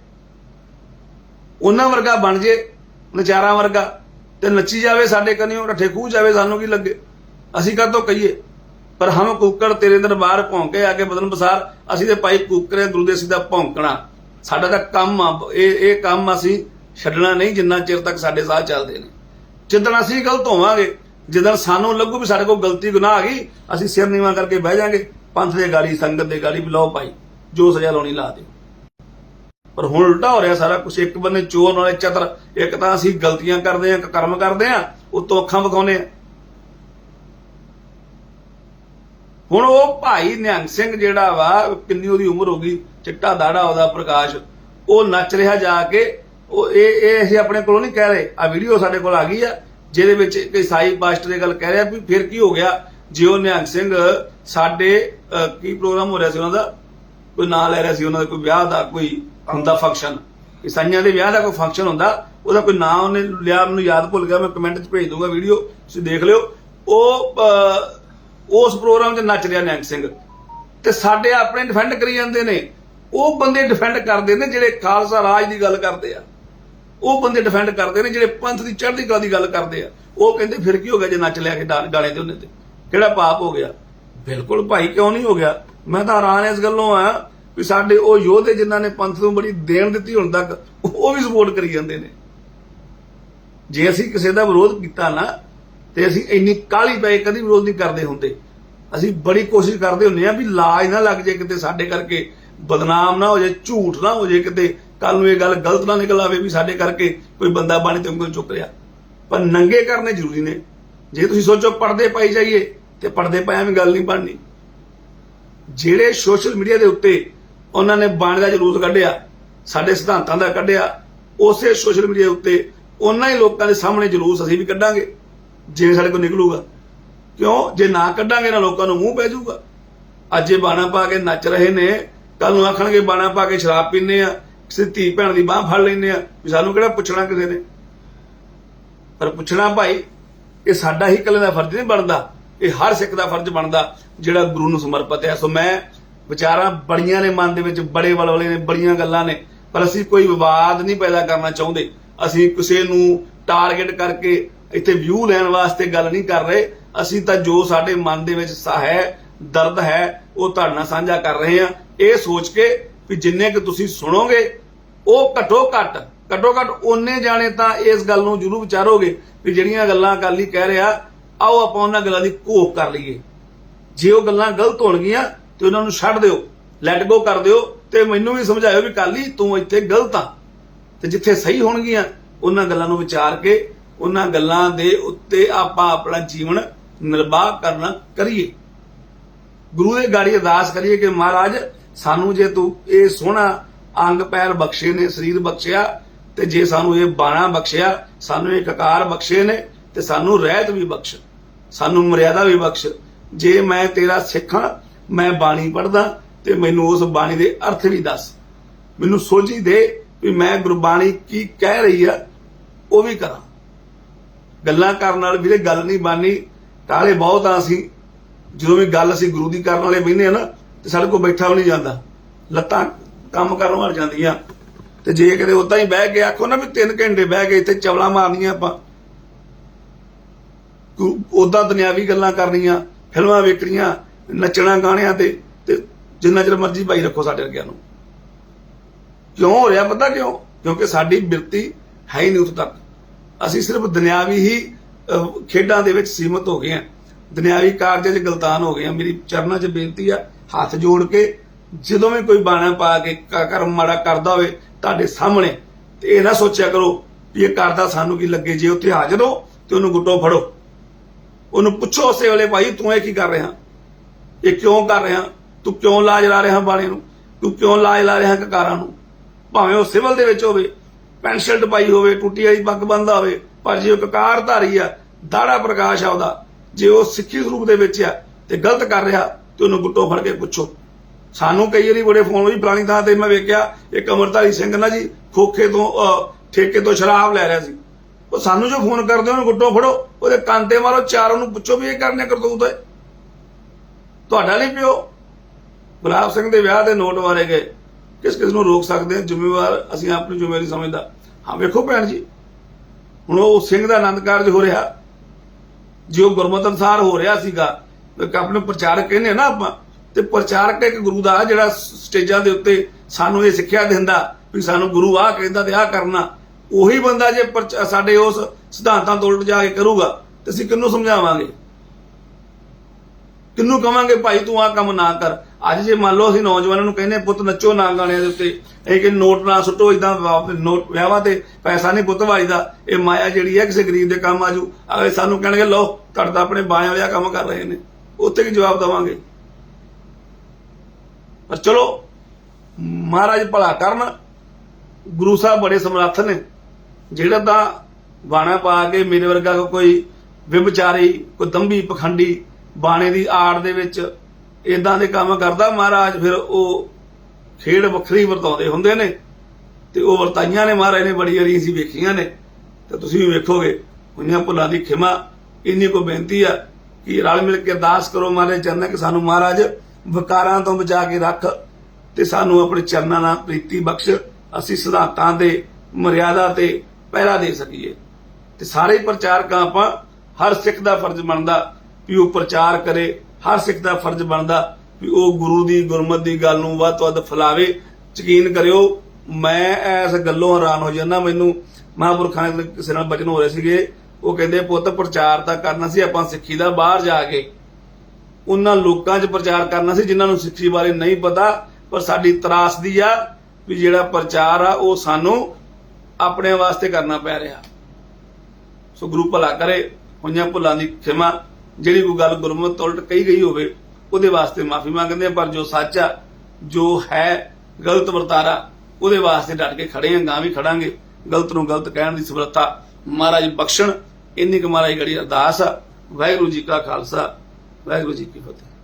ਉਹਨਾਂ ਵਰਗਾ ਬਣ ਜੇ, ਨਚਾਰਾਂ ਵਰਗਾ, ਤੇ ਨੱਚੀ ਜਾਵੇ ਸਾਡੇ ਕੰਨਿਓ, ਰੱਠੇ ਖੂਹ ਜਾਵੇ ਸਾਨੂੰ ਕੀ ਲੱਗੇ? ਅਸੀਂ ਕਦੋਂ ਕਹੀਏ? ਪਰ ਹਮ ਕੁੱਕੜ ਤੇਰੇ ਦਰਬਾਰ ਭੌਂਕੇ, ਆ ਕੇ ਬਦਨ ਬਸਾਰ, ਅਸੀਂ ਤੇ ਭਾਈ ਕੁੱਕਰੇ ਗੁਰਦੇਸੀ ਦਾ ਭੌਂਕਣਾ। ਸਾਡਾ ਤਾਂ ਕੰਮ ਆ, ਇਹ ਇਹ ਕੰਮ ਅਸੀਂ ਛੱਡਣਾ ਨਹੀਂ, ਜਿੰਨਾ ਚਿਰ ਤੱਕ ਸਾਡੇ ਸਾਹ ਚੱਲਦੇ ਨੇ। ਜਿੱਦਣ ਅਸੀਂ ਗਲਤ ਹੋਵਾਂਗੇ, ਜਿੱਦਣ ਸਾਨੂੰ ਲੱਗੂ ਵੀ ਸਾਡੇ ਕੋਲ ਗਲਤੀ ਗੁਨਾਹ ਆ ਗਈ, ਅਸੀਂ ਸਿਰ ਨੀਵਾਂ ਕਰਕੇ ਬਹਿ ਜਾਾਂਗੇ, ਪੰਥ ਦੇ ਗਾਲੀ ਸੰਗਤ ਦੇ ਗਾਲੀ ਵੀ ਲਓ ਭਾਈ, ਜੋ ਸਜ਼ਾ ਲਾਉਣੀ ਲਾ ਦਿਓ। ਪਰ ਹੁਣ ਉਲਟਾ ਹੋ ਰਿਹਾ ਸਾਰਾ ਕੁਝ ਇੱਕ ਬੰਦੇ ਚੋਰ ਨਾਲੇ ਚਤਰ, ਇੱਕ ਤਾਂ ਅਸੀਂ ਗਲਤੀਆਂ ਕਰਦੇ ਆਂ ਕਰਮ ਕਰਦੇ ਆਂ ਉਤੋਂ ਅੱਖਾਂ ਵਿਖਾਉਨੇ ਆ ਹੁਣ ਉਹ ਭਾਈ ਨਿਹੰਗ ਸਿੰਘ ਜਿਹੜਾ ਵਾ, ਕਿੰਨੀ ਉਹਦੀ ਉਮਰ ਹੋ ਗਈ, ਚਿੱਟਾ ਦਾੜਾ ਉਹਦਾ ਪ੍ਰਕਾਸ਼, ਉਹ ਨੱਚ ਰਿਹਾ ਜਾ ਕੇ, ਉਹ ਇਹ ਇਹ ਅਸੀਂ ਆਪਣੇ ਕੋਲੋਂ ਨਹੀਂ ਕਹਿ ਰਹੇ ਆ ਵੀਡੀਓ ਸਾਡੇ ਕੋਲ ਆ ਗਈ ਆ, ਜਿਹਦੇ ਵਿੱਚ ਇੱਕ ਈਸਾਈ ਪਾਸਟਰ ਇਹ ਗੱਲ ਕਹਿ ਰਿਹਾ ਵੀ ਫਿਰ ਕੀ ਹੋ ਗਿਆ, ਜੇ ਉਹ ਨਿਹੰਗ ਸਿੰਘ ਸਾਡੇ ਕੀ ਪ੍ਰੋਗਰਾਮ ਹੋ ਰਿਹਾ ਸੀ ਉਹਨਾਂ ਦਾ? ਕੋਈ ਨਾਂ ਲੈ ਰਿਹਾ ਸੀ ਉਹਨਾਂ ਦਾ, ਕੋਈ ਵਿਆਹ ਦਾ, ਕੋਈ ਹੁੰਦਾ ਫੰਕਸ਼ਨ ਈਸਾਈਆਂ ਦੇ ਵਿਆਹ ਦਾ ਕੋਈ ਫੰਕਸ਼ਨ ਹੁੰਦਾ, ਉਹਦਾ ਕੋਈ ਨਾਂ ਉਹਨੇ ਲਿਆ, ਮੈਨੂੰ ਯਾਦ ਭੁੱਲ ਗਿਆ, ਮੈਂ ਕਮੈਂਟ 'ਚ ਭੇਜ ਦੂੰਗਾ ਵੀਡੀਓ ਤੁਸੀਂ ਦੇਖ ਲਿਓ। ਉਹ ਉਸ ਪ੍ਰੋਗਰਾਮ 'ਚ ਨੱਚ ਰਿਹਾ ਨਿਹੰਗ ਸਿੰਘ। ਤੇ ਸਾਡੇ ਆਪਣੇ ਡਿਫੈਂਡ ਕਰੀ ਜਾਂਦੇ ਨੇ। ਉਹ ਬੰਦੇ ਡਿਫੈਂਡ ਕਰਦੇ ਨੇ ਜਿਹੜੇ ਖਾਲਸਾ ਰਾਜ ਦੀ ਗੱਲ ਕਰਦੇ ਆ। ਉਹ ਬੰਦੇ ਡਿਫੈਂਡ ਕਰਦੇ ਨੇ ਜਿਹੜੇ ਪੰਥ ਦੀ ਚੜ੍ਹਦੀ ਕਲਾ ਦੀ ਗੱਲ ਕਰਦੇ ਆ। ਉਹ ਕਹਿੰਦੇ, ਫਿਰ ਕੀ ਹੋ ਗਿਆ ਜੇ ਨੱਚ ਲਿਆ ਕੇ ਡਾ- ਗਾਣੇ ਦੇ ਉਹਨੇ ਤੇ? ਕਿਹੜਾ ਪਾਪ ਹੋ ਗਿਆ? ਬਿਲਕੁਲ ਭਾਈ, ਕਿਉਂ ਨਹੀਂ ਹੋ ਗਿਆ? ਮੈਂ ਤਾਂ ਹੈਰਾਨ ਇਸ ਗੱਲੋਂ ਆ ਵੀ ਸਾਡੇ ਉਹ ਯੋਧੇ ਜਿਨ੍ਹਾਂ ਨੇ ਪੰਥ ਨੂੰ ਬੜੀ ਦੇਣ ਦਿੱਤੀ ਹੁਣ ਤੱਕ, ਉਹ ਵੀ ਸਪੋਰਟ ਕਰੀ ਜਾਂਦੇ ਨੇ। ਜੇ ਅਸੀਂ ਕਿਸੇ ਦਾ ਵਿਰੋਧ ਕੀਤਾ ਨਾ ਤੇ ਅਸੀਂ ਇੰਨੀ ਕਾਲੀ ਪਏ ਕਦੀ ਵਿਰੋਧ ਨਹੀਂ ਕਰਦੇ ਹੁੰਦੇ। ਅਸੀਂ ਬੜੀ ਕੋਸ਼ਿਸ਼ ਕਰਦੇ ਹੁੰਦੇ ਆ ਵੀ ਲਾਜ ਨਾ ਲੱਗ ਜੇ ਕਿਤੇ ਸਾਡੇ ਕਰਕੇ, ਬਦਨਾਮ ਨਾ ਹੋ ਜਾਏ ਝੂਠ ਨਾ ਹੋ ਜਾਏ ਕਿਤੇ ਕੱਲ ਨੂੰ ਇਹ ਗੱਲ ਗਲਤ ਨਾ ਨਿਕਲ ਆਵੇ ਵੀ ਸਾਡੇ ਕਰਕੇ ਕੋਈ ਬੰਦਾ ਬਾਣੀ ਤੇ ਉਂਗਲ ਚੁੱਕ ਰਿਹਾ ਪਰ ਨੰਗੇ ਕਰਨੇ ਜ਼ਰੂਰੀ ਨੇ। ਜੇ ਤੁਸੀਂ ਸੋਚੋ ਪਰਦੇ ਪਾਈ ਜਾਈਏ, ਤੇ ਪਰਦੇ ਪਾਇਆ ਵੀ ਗੱਲ ਨਹੀਂ ਬਣਨੀ। ਜਿਹੜੇ ਸੋਸ਼ਲ ਮੀਡੀਆ ਦੇ ਉੱਤੇ ਉਹਨਾਂ ਨੇ ਬਾਣੀ ਦਾ ਜਲੂਸ ਕੱਢਿਆ, ਸਾਡੇ ਸਿਧਾਂਤਾਂ ਦਾ ਕੱਢਿਆ, ਉਸੇ ਸੋਸ਼ਲ ਮੀਡੀਆ ਉੱਤੇ ਉਹਨਾਂ ਹੀ ਲੋਕਾਂ ਦੇ ਸਾਹਮਣੇ ਜਲੂਸ ਅਸੀਂ ਵੀ ਕੱਢਾਂਗੇ। ਜੇ ਸਾਡੇ ਕੋਲ ਨਿਕਲੂਗਾ। ਕਿਉਂ? ਜੇ ਨਾ ਕੱਢਾਂਗੇ ਨਾ ਲੋਕਾਂ ਨੂੰ ਮੂੰਹ ਪੈ ਜਾਊਗਾ। ਅੱਜ ਇਹ ਬਾਣਾ ਪਾ ਕੇ ਨੱਚ ਰਹੇ ਨੇ ਕੱਲ ਨੂੰ ਆਖਣਗੇ ਬਾਣਾ ਪਾ ਕੇ ਸ਼ਰਾਬ ਪੀਂਦੇ ਆ, ਕਿਸੇ ਧੀ ਭੈਣ ਦੀ ਬਾਹ ਫੜ ਲੈਂਦੇ ਆ, ਵੀ ਸਾਨੂੰ ਕਿਹੜਾ ਪੁੱਛਣਾ ਕਿਸੇ ਨੇ? ਪਰ ਪੁੱਛਣਾ ਭਾਈ, ਇਹ ਸਾਡਾ ਹੀ ਇਕੱਲੇ ਦਾ ਫਰਜ਼ ਨਹੀਂ ਬਣਦਾ। ਇਹ ਹਰ ਸਿੱਖ ਦਾ ਫਰਜ਼ ਬਣਦਾ, ਜਿਹੜਾ ਗੁਰੂ ਨੂੰ ਸਮਰਪਿਤ ਹੈ। ਸੋ ਮੈਂ ਵਿਚਾਰਾਂ ਬੜੀਆਂ ਨੇ ਮਨ ਦੇ ਵਿੱਚ, ਬੜੇ ਵਲਵਲੇ ਨੇ, ਬੜੀਆਂ ਗੱਲਾਂ ਨੇ। ਪਰ ਅਸੀਂ ਕੋਈ ਵਿਵਾਦ ਨਹੀਂ ਪੈਦਾ ਕਰਨਾ ਚਾਹੁੰਦੇ। ਅਸੀਂ ਕਿਸੇ ਨੂੰ ਟਾਰਗੇਟ ਕਰਕੇ ਇੱਥੇ ਵਿਊ ਲੈਣ ਵਾਸਤੇ ਗੱਲ ਨਹੀਂ ਕਰ ਰਹੇ। ਅਸੀਂ ਤਾਂ ਜੋ ਸਾਡੇ ਮਨ ਦੇ ਵਿੱਚ ਸਾ ਹੈ, ਦਰਦ ਹੈ, ਉਹ ਤੁਹਾਡੇ ਨਾਲ ਸਾਂਝਾ ਕਰ ਰਹੇ ਹਾਂ। ਇਹ ਸੋਚ ਕੇ ਵੀ ਜਿੰਨੇ ਕਿ ਤੁਸੀਂ ਸੁਣੋਗੇ, ਉਹ ਘੱਟੋ ਘੱਟ ਘੱਟੋ ਘੱਟ ਉਹਨੇ ਜਾਣੇ ਤਾਂ ਇਸ ਗੱਲ ਨੂੰ ਜ਼ਰੂਰ ਵਿਚਾਰੋਗੇ ਵੀ ਜਿਹੜੀਆਂ ਗੱਲਾਂ ਅਕਾਲੀ ਕਹਿ ਰਿਹਾ, ਆਓ ਆਪਾਂ ਉਹਨਾਂ ਗੱਲਾਂ ਦੀ ਘੋਖ ਕਰ ਲਈਏ। ਜੇ ਉਹ ਗੱਲਾਂ ਗਲਤ ਹੋਣਗੀਆਂ, ਤੇ ਉਹਨਾਂ ਨੂੰ ਛੱਡ ਦਿਓ ਲੈਟ ਗੋ ਕਰ ਦਿਓ, ਤੇ ਮੈਨੂੰ ਵੀ ਸਮਝਾਇਓ ਵੀ ਕਾਲੀ ਤੂੰ ਇੱਥੇ ਗਲਤ ਆ। ਤੇ ਜਿੱਥੇ ਸਹੀ ਹੋਣਗੀਆਂ, ਉਹਨਾਂ ਗੱਲਾਂ ਨੂੰ ਵਿਚਾਰ ਕੇ ਉਹਨਾਂ ਗੱਲਾਂ ਦੇ ਉੱਤੇ ਆਪਾਂ ਆਪਣਾ ਜੀਵਨ ਨਿਰਵਾਹ ਕਰਨਾ ਕਰੀਏ। ਗੁਰੂ ਦੇ ਗਾੜੀ ਅਰਦਾਸ ਕਰੀਏ ਕਿ ਮਹਾਰਾਜ, ਸਾਨੂੰ ਜੇ ਤੂੰ ਇਹ ਸੋਹਣਾ ਅੰਗ ਪੈਰ ਬਖਸ਼ੇ ਨੇ, ਸਰੀਰ ਬਖਸ਼ਿਆ, ਤੇ ਜੇ ਸਾਨੂੰ ਇਹ ਬਾਣਾ ਬਖਸ਼ਿਆ, ਸਾਨੂੰ ਇਹ ਕਕਾਰ ਬਖਸ਼ੇ ਨੇ, ਤੇ ਸਾਨੂੰ ਰਹਿਤ ਵੀ ਬਖਸ਼, ਸਾਨੂੰ ਮਰਿਆਦਾ ਵੀ ਬਖਸ਼। ਜੇ ਮੈਂ ਤੇਰਾ ਸਿੱਖਾਂ, ਮੈਂ ਬਾਣੀ ਪੜਦਾ ਤੇ ਮੈਨੂੰ ਉਸ ਬਾਣੀ ਦੇ ਅਰਥ ਵੀ ਦੱਸ। ਮੈਨੂੰ ਸੋਝੀ ਦੇ ਵੀ ਮੈਂ ਗੁਰਬਾਣੀ ਕੀ ਕਹਿ ਰਹੀ ਆ, ਉਹ ਵੀ ਕਰਾਂ। ਗੱਲਾਂ ਕਰਨ ਨਾਲ ਵੀਰੇ ਗੱਲ ਨਹੀਂ ਬਾਨੀ ਕਾਲੇ ਬਹੁਤ ਆ ਅਸੀਂ। ਜਦੋਂ ਵੀ ਗੱਲ ਅਸੀਂ ਗੁਰੂ ਦੀ ਕਰਨ ਵਾਲੇ ਬਹਿੰਦੇ ਆ ਨਾ, ਤੇ ਸਾਡੇ ਕੋਲ ਬੈਠਾ ਵੀ ਨਹੀਂ ਜਾਂਦਾ। ਲੱਤਾਂ ਕੰਮ ਕਰਨ ਵਾਲ ਜਾਂਦੀਆਂ। ਤੇ ਜੇ ਕਿਤੇ ਉਦਾਂ ਹੀ ਬਹਿ ਕੇ ਆਖੋ ਨਾ ਵੀ 3 ਘੰਟੇ ਬਹਿ ਕੇ ਇੱਥੇ ਚਵਲਾ ਮਾਰਨੀਆਂ ਆਪਾਂ। ਉਦਾਂ ਦੁਨਿਆਵੀ ਗੱਲਾਂ ਕਰਨੀਆਂ, ਫਿਲਮਾਂ ਵੇਖਣੀਆਂ, ਨੱਚਣਾ ਗਾਣਿਆਂ ਤੇ ਤੇ ਜਿੰਨਾ ਚਿਰ ਮਰਜ਼ੀ ਭਾਈ ਰੱਖੋ ਸਾਡੇ ਵਰਗਿਆਂ ਨੂੰ। ਕਿਉਂ ਹੋ ਰਿਹਾ ਪਤਾ ਕਿਉਂ? ਕਿਉਂਕਿ ਸਾਡੀ ਬਿਰਤੀ ਹੈ ਹੀ ਨਹੀਂ ਉੱਥੇ ਤੱਕ। ਅਸੀਂ ਸਿਰਫ ਦੁਨਿਆਵੀ ਹੀ ਖੇਡਾਂ ਦੇ ਵਿੱਚ ਸੀਮਤ ਹੋ ਗਏ ਹਾਂ। ਦੁਨਿਆਵੀ ਕਾਰਜਾਂ 'ਚ ਗਲਤਾਨ ਹੋ ਗਏ ਹਾਂ। ਮੇਰੀ ਚਰਨਾਂ 'ਚ ਬੇਨਤੀ ਆ, ਹੱਥ ਜੋੜ ਕੇ ਜਦੋਂ ਵੀ ਕੋਈ ਬਾਣਾ ਪਾ ਕੇ ਕਰਮ ਮਾੜਾ ਕਰਦਾ ਹੋਵੇ ਤੁਹਾਡੇ ਸਾਹਮਣੇ, ਤੇ ਇਹ ਨਾ ਸੋਚਿਆ ਕਰੋ ਵੀ ਇਹ ਕਰਦਾ ਸਾਨੂੰ ਕੀ ਲੱਗੇ। ਜੇ ਉੱਥੇ ਹਾਜ਼ਰ ਹੋ ਤੇ ਉਹਨੂੰ ਗੁੱਟੋ ਫੜੋ। ਉਹਨੂੰ ਪੁੱਛੋ ਉਸੇ ਵੇਲੇ, ਭਾਈ, ਤੂੰ ਇਹ ਕੀ ਕਰ ਰਿਹਾ? ਇਹ ਕਿਉਂ ਕਰ ਰਿਹਾ? ਤੂੰ ਕਿਉਂ ਲਾਜ ਲਾ ਰਿਹਾ ਬਾਣੇ ਨੂੰ? ਤੂੰ ਕਿਉਂ ਲਾਜ ਲਾ ਰਿਹਾ ਕਕਾਰਾਂ ਨੂੰ? ਭਾਵੇਂ ਉਹ ਸਿਵਲ ਦੇ ਵਿੱਚ ਹੋਵੇ ਪੈਂਟ ਸ਼ਰਟ ਹੋਵੇ, ਟੁੱਟੀ ਵਾਲੀ ਪੱਗ ਬੰਨਦਾ ਹੋਵੇ, ਪਰ ਜੇ ਉਹ ਕਕਾਰ ਧਾਰੀ ਆ, ਦਾੜਾ ਪ੍ਰਕਾਸ਼ ਆ ਉਹਦਾ, ਜੇ ਉਹ ਸਿੱਖੀ ਸਰੂਪ ਦੇ ਵਿੱਚ ਆ ਤੇ ਗਲਤ ਕਰ ਰਿਹਾ, ਤੇ ਉਹਨੂੰ ਗੁੱਟੋ ਫੜ ਕੇ ਪੁੱਛੋ। ਸਾਨੂੰ ਕਈ ਵਾਰੀ ਬੜੇ ਫੋਨ ਵੀ ਪੁਰਾਣੀ ਥਾਂ ਤੇ ਮੈਂ ਵੇਖਿਆ, ਇੱਕ ਅਮਰਤਾਰੀ ਸਿੰਘ ਨਾ ਜੀ, ਖੋਖੇ ਤੋਂ ਠੇਕੇ ਤੋਂ ਸ਼ਰਾਬ ਲੈ ਰਿਹਾ ਸੀ। ਉਹ ਸਾਨੂੰ ਜੋ ਫੋਨ ਕਰਦੇ, ਉਹਨੂੰ ਗੁੱਟੋ ਫੜੋ, ਉਹਦੇ ਕੰਨ ਤੇ ਮਾਰੋ, ਚਾਰ ਉਹਨੂੰ ਪੁੱਛੋ ਵੀ ਇਹ ਕਰਨੇ ਕਰਤੂਤ ਹੈ ਤੁਹਾਡਾ ਨਹੀਂ ਪਿਓ। ਗੁਲਾਬ ਸਿੰਘ ਦੇ ਵਿਆਹ ਦੇ ਨੋਟ ਵਾਰੇ ਗਏ। ਕਿਸ ਕਿਸ ਨੂੰ ਰੋਕ ਸਕਦੇ ਹਾਂ ਜ਼ਿੰਮੇਵਾਰ ਅਸੀਂ ਆਪਣੀ ਜ਼ਿੰਮੇਵਾਰੀ ਸਮਝਦਾ। ਹਾਂ, ਵੇਖੋ ਭੈਣ ਜੀ, ਹੁਣ ਉਹ ਸਿੰਘ ਦਾ ਆਨੰਦ ਕਾਰਜ ਹੋ ਰਿਹਾ। ਜੋ ਗੁਰਮਤਿ ਅਨਸਾਰ ਹੋ ਰਿਹਾ ਸੀਗਾ ਇੱਕ ਆਪਣੇ ਪ੍ਰਚਾਰਕ ਕਹਿੰਦੇ ਆ ਨਾ ਆਪਾਂ, ਤੇ ਪ੍ਰਚਾਰਕ ਇੱਕ ਗੁਰੂ ਦਾ ਜਿਹੜਾ ਸਟੇਜਾਂ ਦੇ ਉੱਤੇ ਸਾਨੂੰ ਇਹ ਸਿੱਖਿਆ ਦਿੰਦਾ ਵੀ ਸਾਨੂੰ ਗੁਰੂ ਆਹ ਕਹਿੰਦਾ ਤੇ ਆਹ ਕਰਨਾ। ਉਹੀ ਬੰਦਾ ਜੇ ਪ੍ਰਚ- ਸਾਡੇ ਉਸ ਸਿਧਾਂਤਾਂ ਤੋਂ ਉਲਟ ਜਾ ਕੇ ਕਰੂਗਾ, ਤੇ ਅਸੀਂ ਕਿਹਨੂੰ ਸਮਝਾਵਾਂਗੇ? ਕਿੰਨੂੰ ਕਵਾਂਗੇ ਭਾਈ ਤੂੰ ਆਹ ਕੰਮ ਨਾ ਕਰ? ਅੱਜ ਜੇ ਮੰਨ ਲਓ ਅਸੀਂ ਨੌਜਵਾਨਾਂ ਨੂੰ ਕਹਿੰਦੇ ਪੁੱਤ ਨੱਚੋ ਨਾ ਗਾਣਿਆਂ ਦੇ ਉੱਤੇ। ਇਹ ਕਿ ਨੋਟ ਨਾ ਸੁੱਟੋ ਇਦਾਂ ਨੋਟ ਵਿਆਹਾਂ ਤੇ ਪੈਸਾ ਨਹੀਂ ਪੁੱਤ ਵਾਜਦਾ। ਇਹ ਮਾਇਆ ਜਿਹੜੀ ਹੈ ਕਿਸੇ ਗਰੀਬ ਦੇ ਕੰਮ ਆਜੂ। ਅਗਲੇ ਸਾਨੂੰ ਕਹਿਣਗੇ, ਲਓ ਤੁਹਾਡਾ ਤਾਂ ਆਪਣੇ ਬਾਇਆਂ ਵਾਲਿਆ ਕੰਮ ਕਰ ਰਹੇ ਨੇ। ਉੱਥੇ ਕੀ ਜਵਾਬ ਦਵਾਂਗੇ? ਪਰ ਚਲੋ, ਮਹਾਰਾਜ ਭਲਾ ਕਰਨ। ਗੁਰੂ ਸਾਹਿਬ ਬੜੇ ਸਮਰੱਥ ਨੇ। ਜਿਹੜਾ ਤਾਂ ਬਾਣਾ ਪਾ ਕੇ ਮੇਰੇ ਵਰਗਾ ਕੋਈ ਵਿਭਚਾਰੀ, ਕੋਈ ਦੰਭੀ ਪਖੰਡੀ ਬਾਣੇ ਦੀ ਆੜ ਦੇ ਵਿੱਚ ਇਦਾਂ ਦੇ ਕੰਮ ਕਰਦਾ ਮਹਾਰਾਜ, ਫਿਰ ਉਹ ਖੇਡ ਵੱਖਰੀ ਵਰਤਾਉਂਦੇ ਹੁੰਦੇ ਨੇ ਤੇ ਉਹ ਵਰਤਾਈਆਂ ਨੇ ਮਹਾਰਾਜ ਨੇ, ਬੜੀ ਵਾਰੀ ਅਸੀਂ ਵੇਖੀਆਂ ਨੇ। ਤੇ ਤੁਸੀਂ ਵੀ ਵੇਖੋਗੇ ਉਹਨਾਂ ਭੁੱਲਾਂ ਦੀ ਖਿਮਾ ਇੰਨੀ ਕੋ ਬੇਨਤੀ ਆ ਕਿ ਰਲ ਮਿਲ ਕੇ ਅਰਦਾਸ ਕਰੋ ਮਹਾਰਾਜ, ਚਰਨਾਂ ਕਿ ਸਾਨੂੰ ਮਹਾਰਾਜ ਵਿਕਾਰਾਂ ਤੋਂ ਬਚਾ ਕੇ ਰੱਖ ਤੇ ਸਾਨੂੰ ਆਪਣੇ ਚਰਨਾਂ ਨਾਲ ਪ੍ਰੀਤੀ ਬਖਸ਼, ਅਸੀਂ ਸਿਧਾਂਤਾਂ ਦੇ ਮਰਿਆਦਾ ਤੇ ਪਹਿਰਾ ਦੇ ਸਕੀਏ। ਤੇ ਸਾਰੇ ਪ੍ਰਚਾਰਕਾਂ ਆਪਾਂ, ਹਰ ਸਿੱਖ ਦਾ ਫਰਜ਼ ਬਣਦਾ ਵੀ ਉਹ ਪ੍ਰਚਾਰ ਕਰੇ, ਹਰ ਸਿੱਖ ਦਾ ਫਰਜ਼ ਬਣਦਾ ਵੀ ਉਹ ਗੁਰੂ ਦੀ ਗੁਰਮਤ ਦੀ ਗੱਲ ਨੂੰ ਵੱਧ ਤੋਂ ਵੱਧ ਫੈਲਾਵੇ। ਯਕੀਨ ਕਰਿਓ, ਮੈਂ ਇਸ ਗੱਲੋਂ ਹੈਰਾਨ ਹੋ ਜਾਂਦਾ, ਮੈਨੂੰ ਮਹਾਂਪੁਰਖਾਂ ਦੇ ਕਿਸੇ ਨਾਲ ਬਚਨ ਹੋ ਰਹੇ ਸੀਗੇ, ਉਹ ਕਹਿੰਦੇ ਪੁੱਤ ਪ੍ਰਚਾਰ ਤਾਂ ਕਰਨਾ ਸੀ, ਆਪਾਂ ਸਿੱਖੀ ਦਾ ਬਾਹਰ ਜਾ ਕੇ। ਉਹਨਾਂ ਲੋਕਾਂ 'ਚ ਪ੍ਰਚਾਰ ਕਰਨਾ ਸੀ, ਜਿਨ੍ਹਾਂ ਨੂੰ ਸਿੱਖੀ ਬਾਰੇ ਨਹੀਂ ਪਤਾ, ਪਰ ਸਾਡੀ ਤਰਾਸਦੀ ਆ ਵੀ ਜਿਹੜਾ ਪ੍ਰਚਾਰ ਆ, ਉਹ ਸਾਨੂੰ ਆਪਣੇ ਵਾਸਤੇ ਕਰਨਾ ਪੈ ਰਿਹਾ। ਸੋ ਗੁਰੂ ਭਲਾ ਕਰੇ, ਹੋਈਆਂ ਭੁੱਲਾਂ ਦੀ ਖਿਮਾ। ਜਿਹੜੀ ਕੋਈ ਗੱਲ ਗੁਰਮਤਿ ਤੋਂ ਉਲਟ ਕਹੀ ਗਈ ਹੋਵੇ, ਉਹਦੇ ਵਾਸਤੇ ਮਾਫੀ ਮੰਗਦੇ ਆ, ਪਰ ਜੋ ਸੱਚ ਆ, ਜੋ ਹੈ ਗਲਤ ਵਰਤਾਰਾ, ਉਹਦੇ ਵਾਸਤੇ ਡਟ ਕੇ ਖੜੇ ਆਂ ਗਾਂ ਵੀ ਖੜਾਂਗੇ। ਗਲਤ ਨੂੰ ਗਲਤ ਕਹਿਣ ਦੀ ਸਮਰੱਥਾ ਮਹਾਰਾਜ ਬਖਸ਼ਣ। ਇੰਨੀ ਕੁ ਮਹਾਰਾਜ ਗੜੀ ਅਰਦਾਸ ਆ। ਵਾਹਿਗੁਰੂ ਜੀ ਕਾ ਖਾਲਸਾ, ਵਾਹਿਗੁਰੂ ਜੀ ਕੀ ਫਤਿਹ।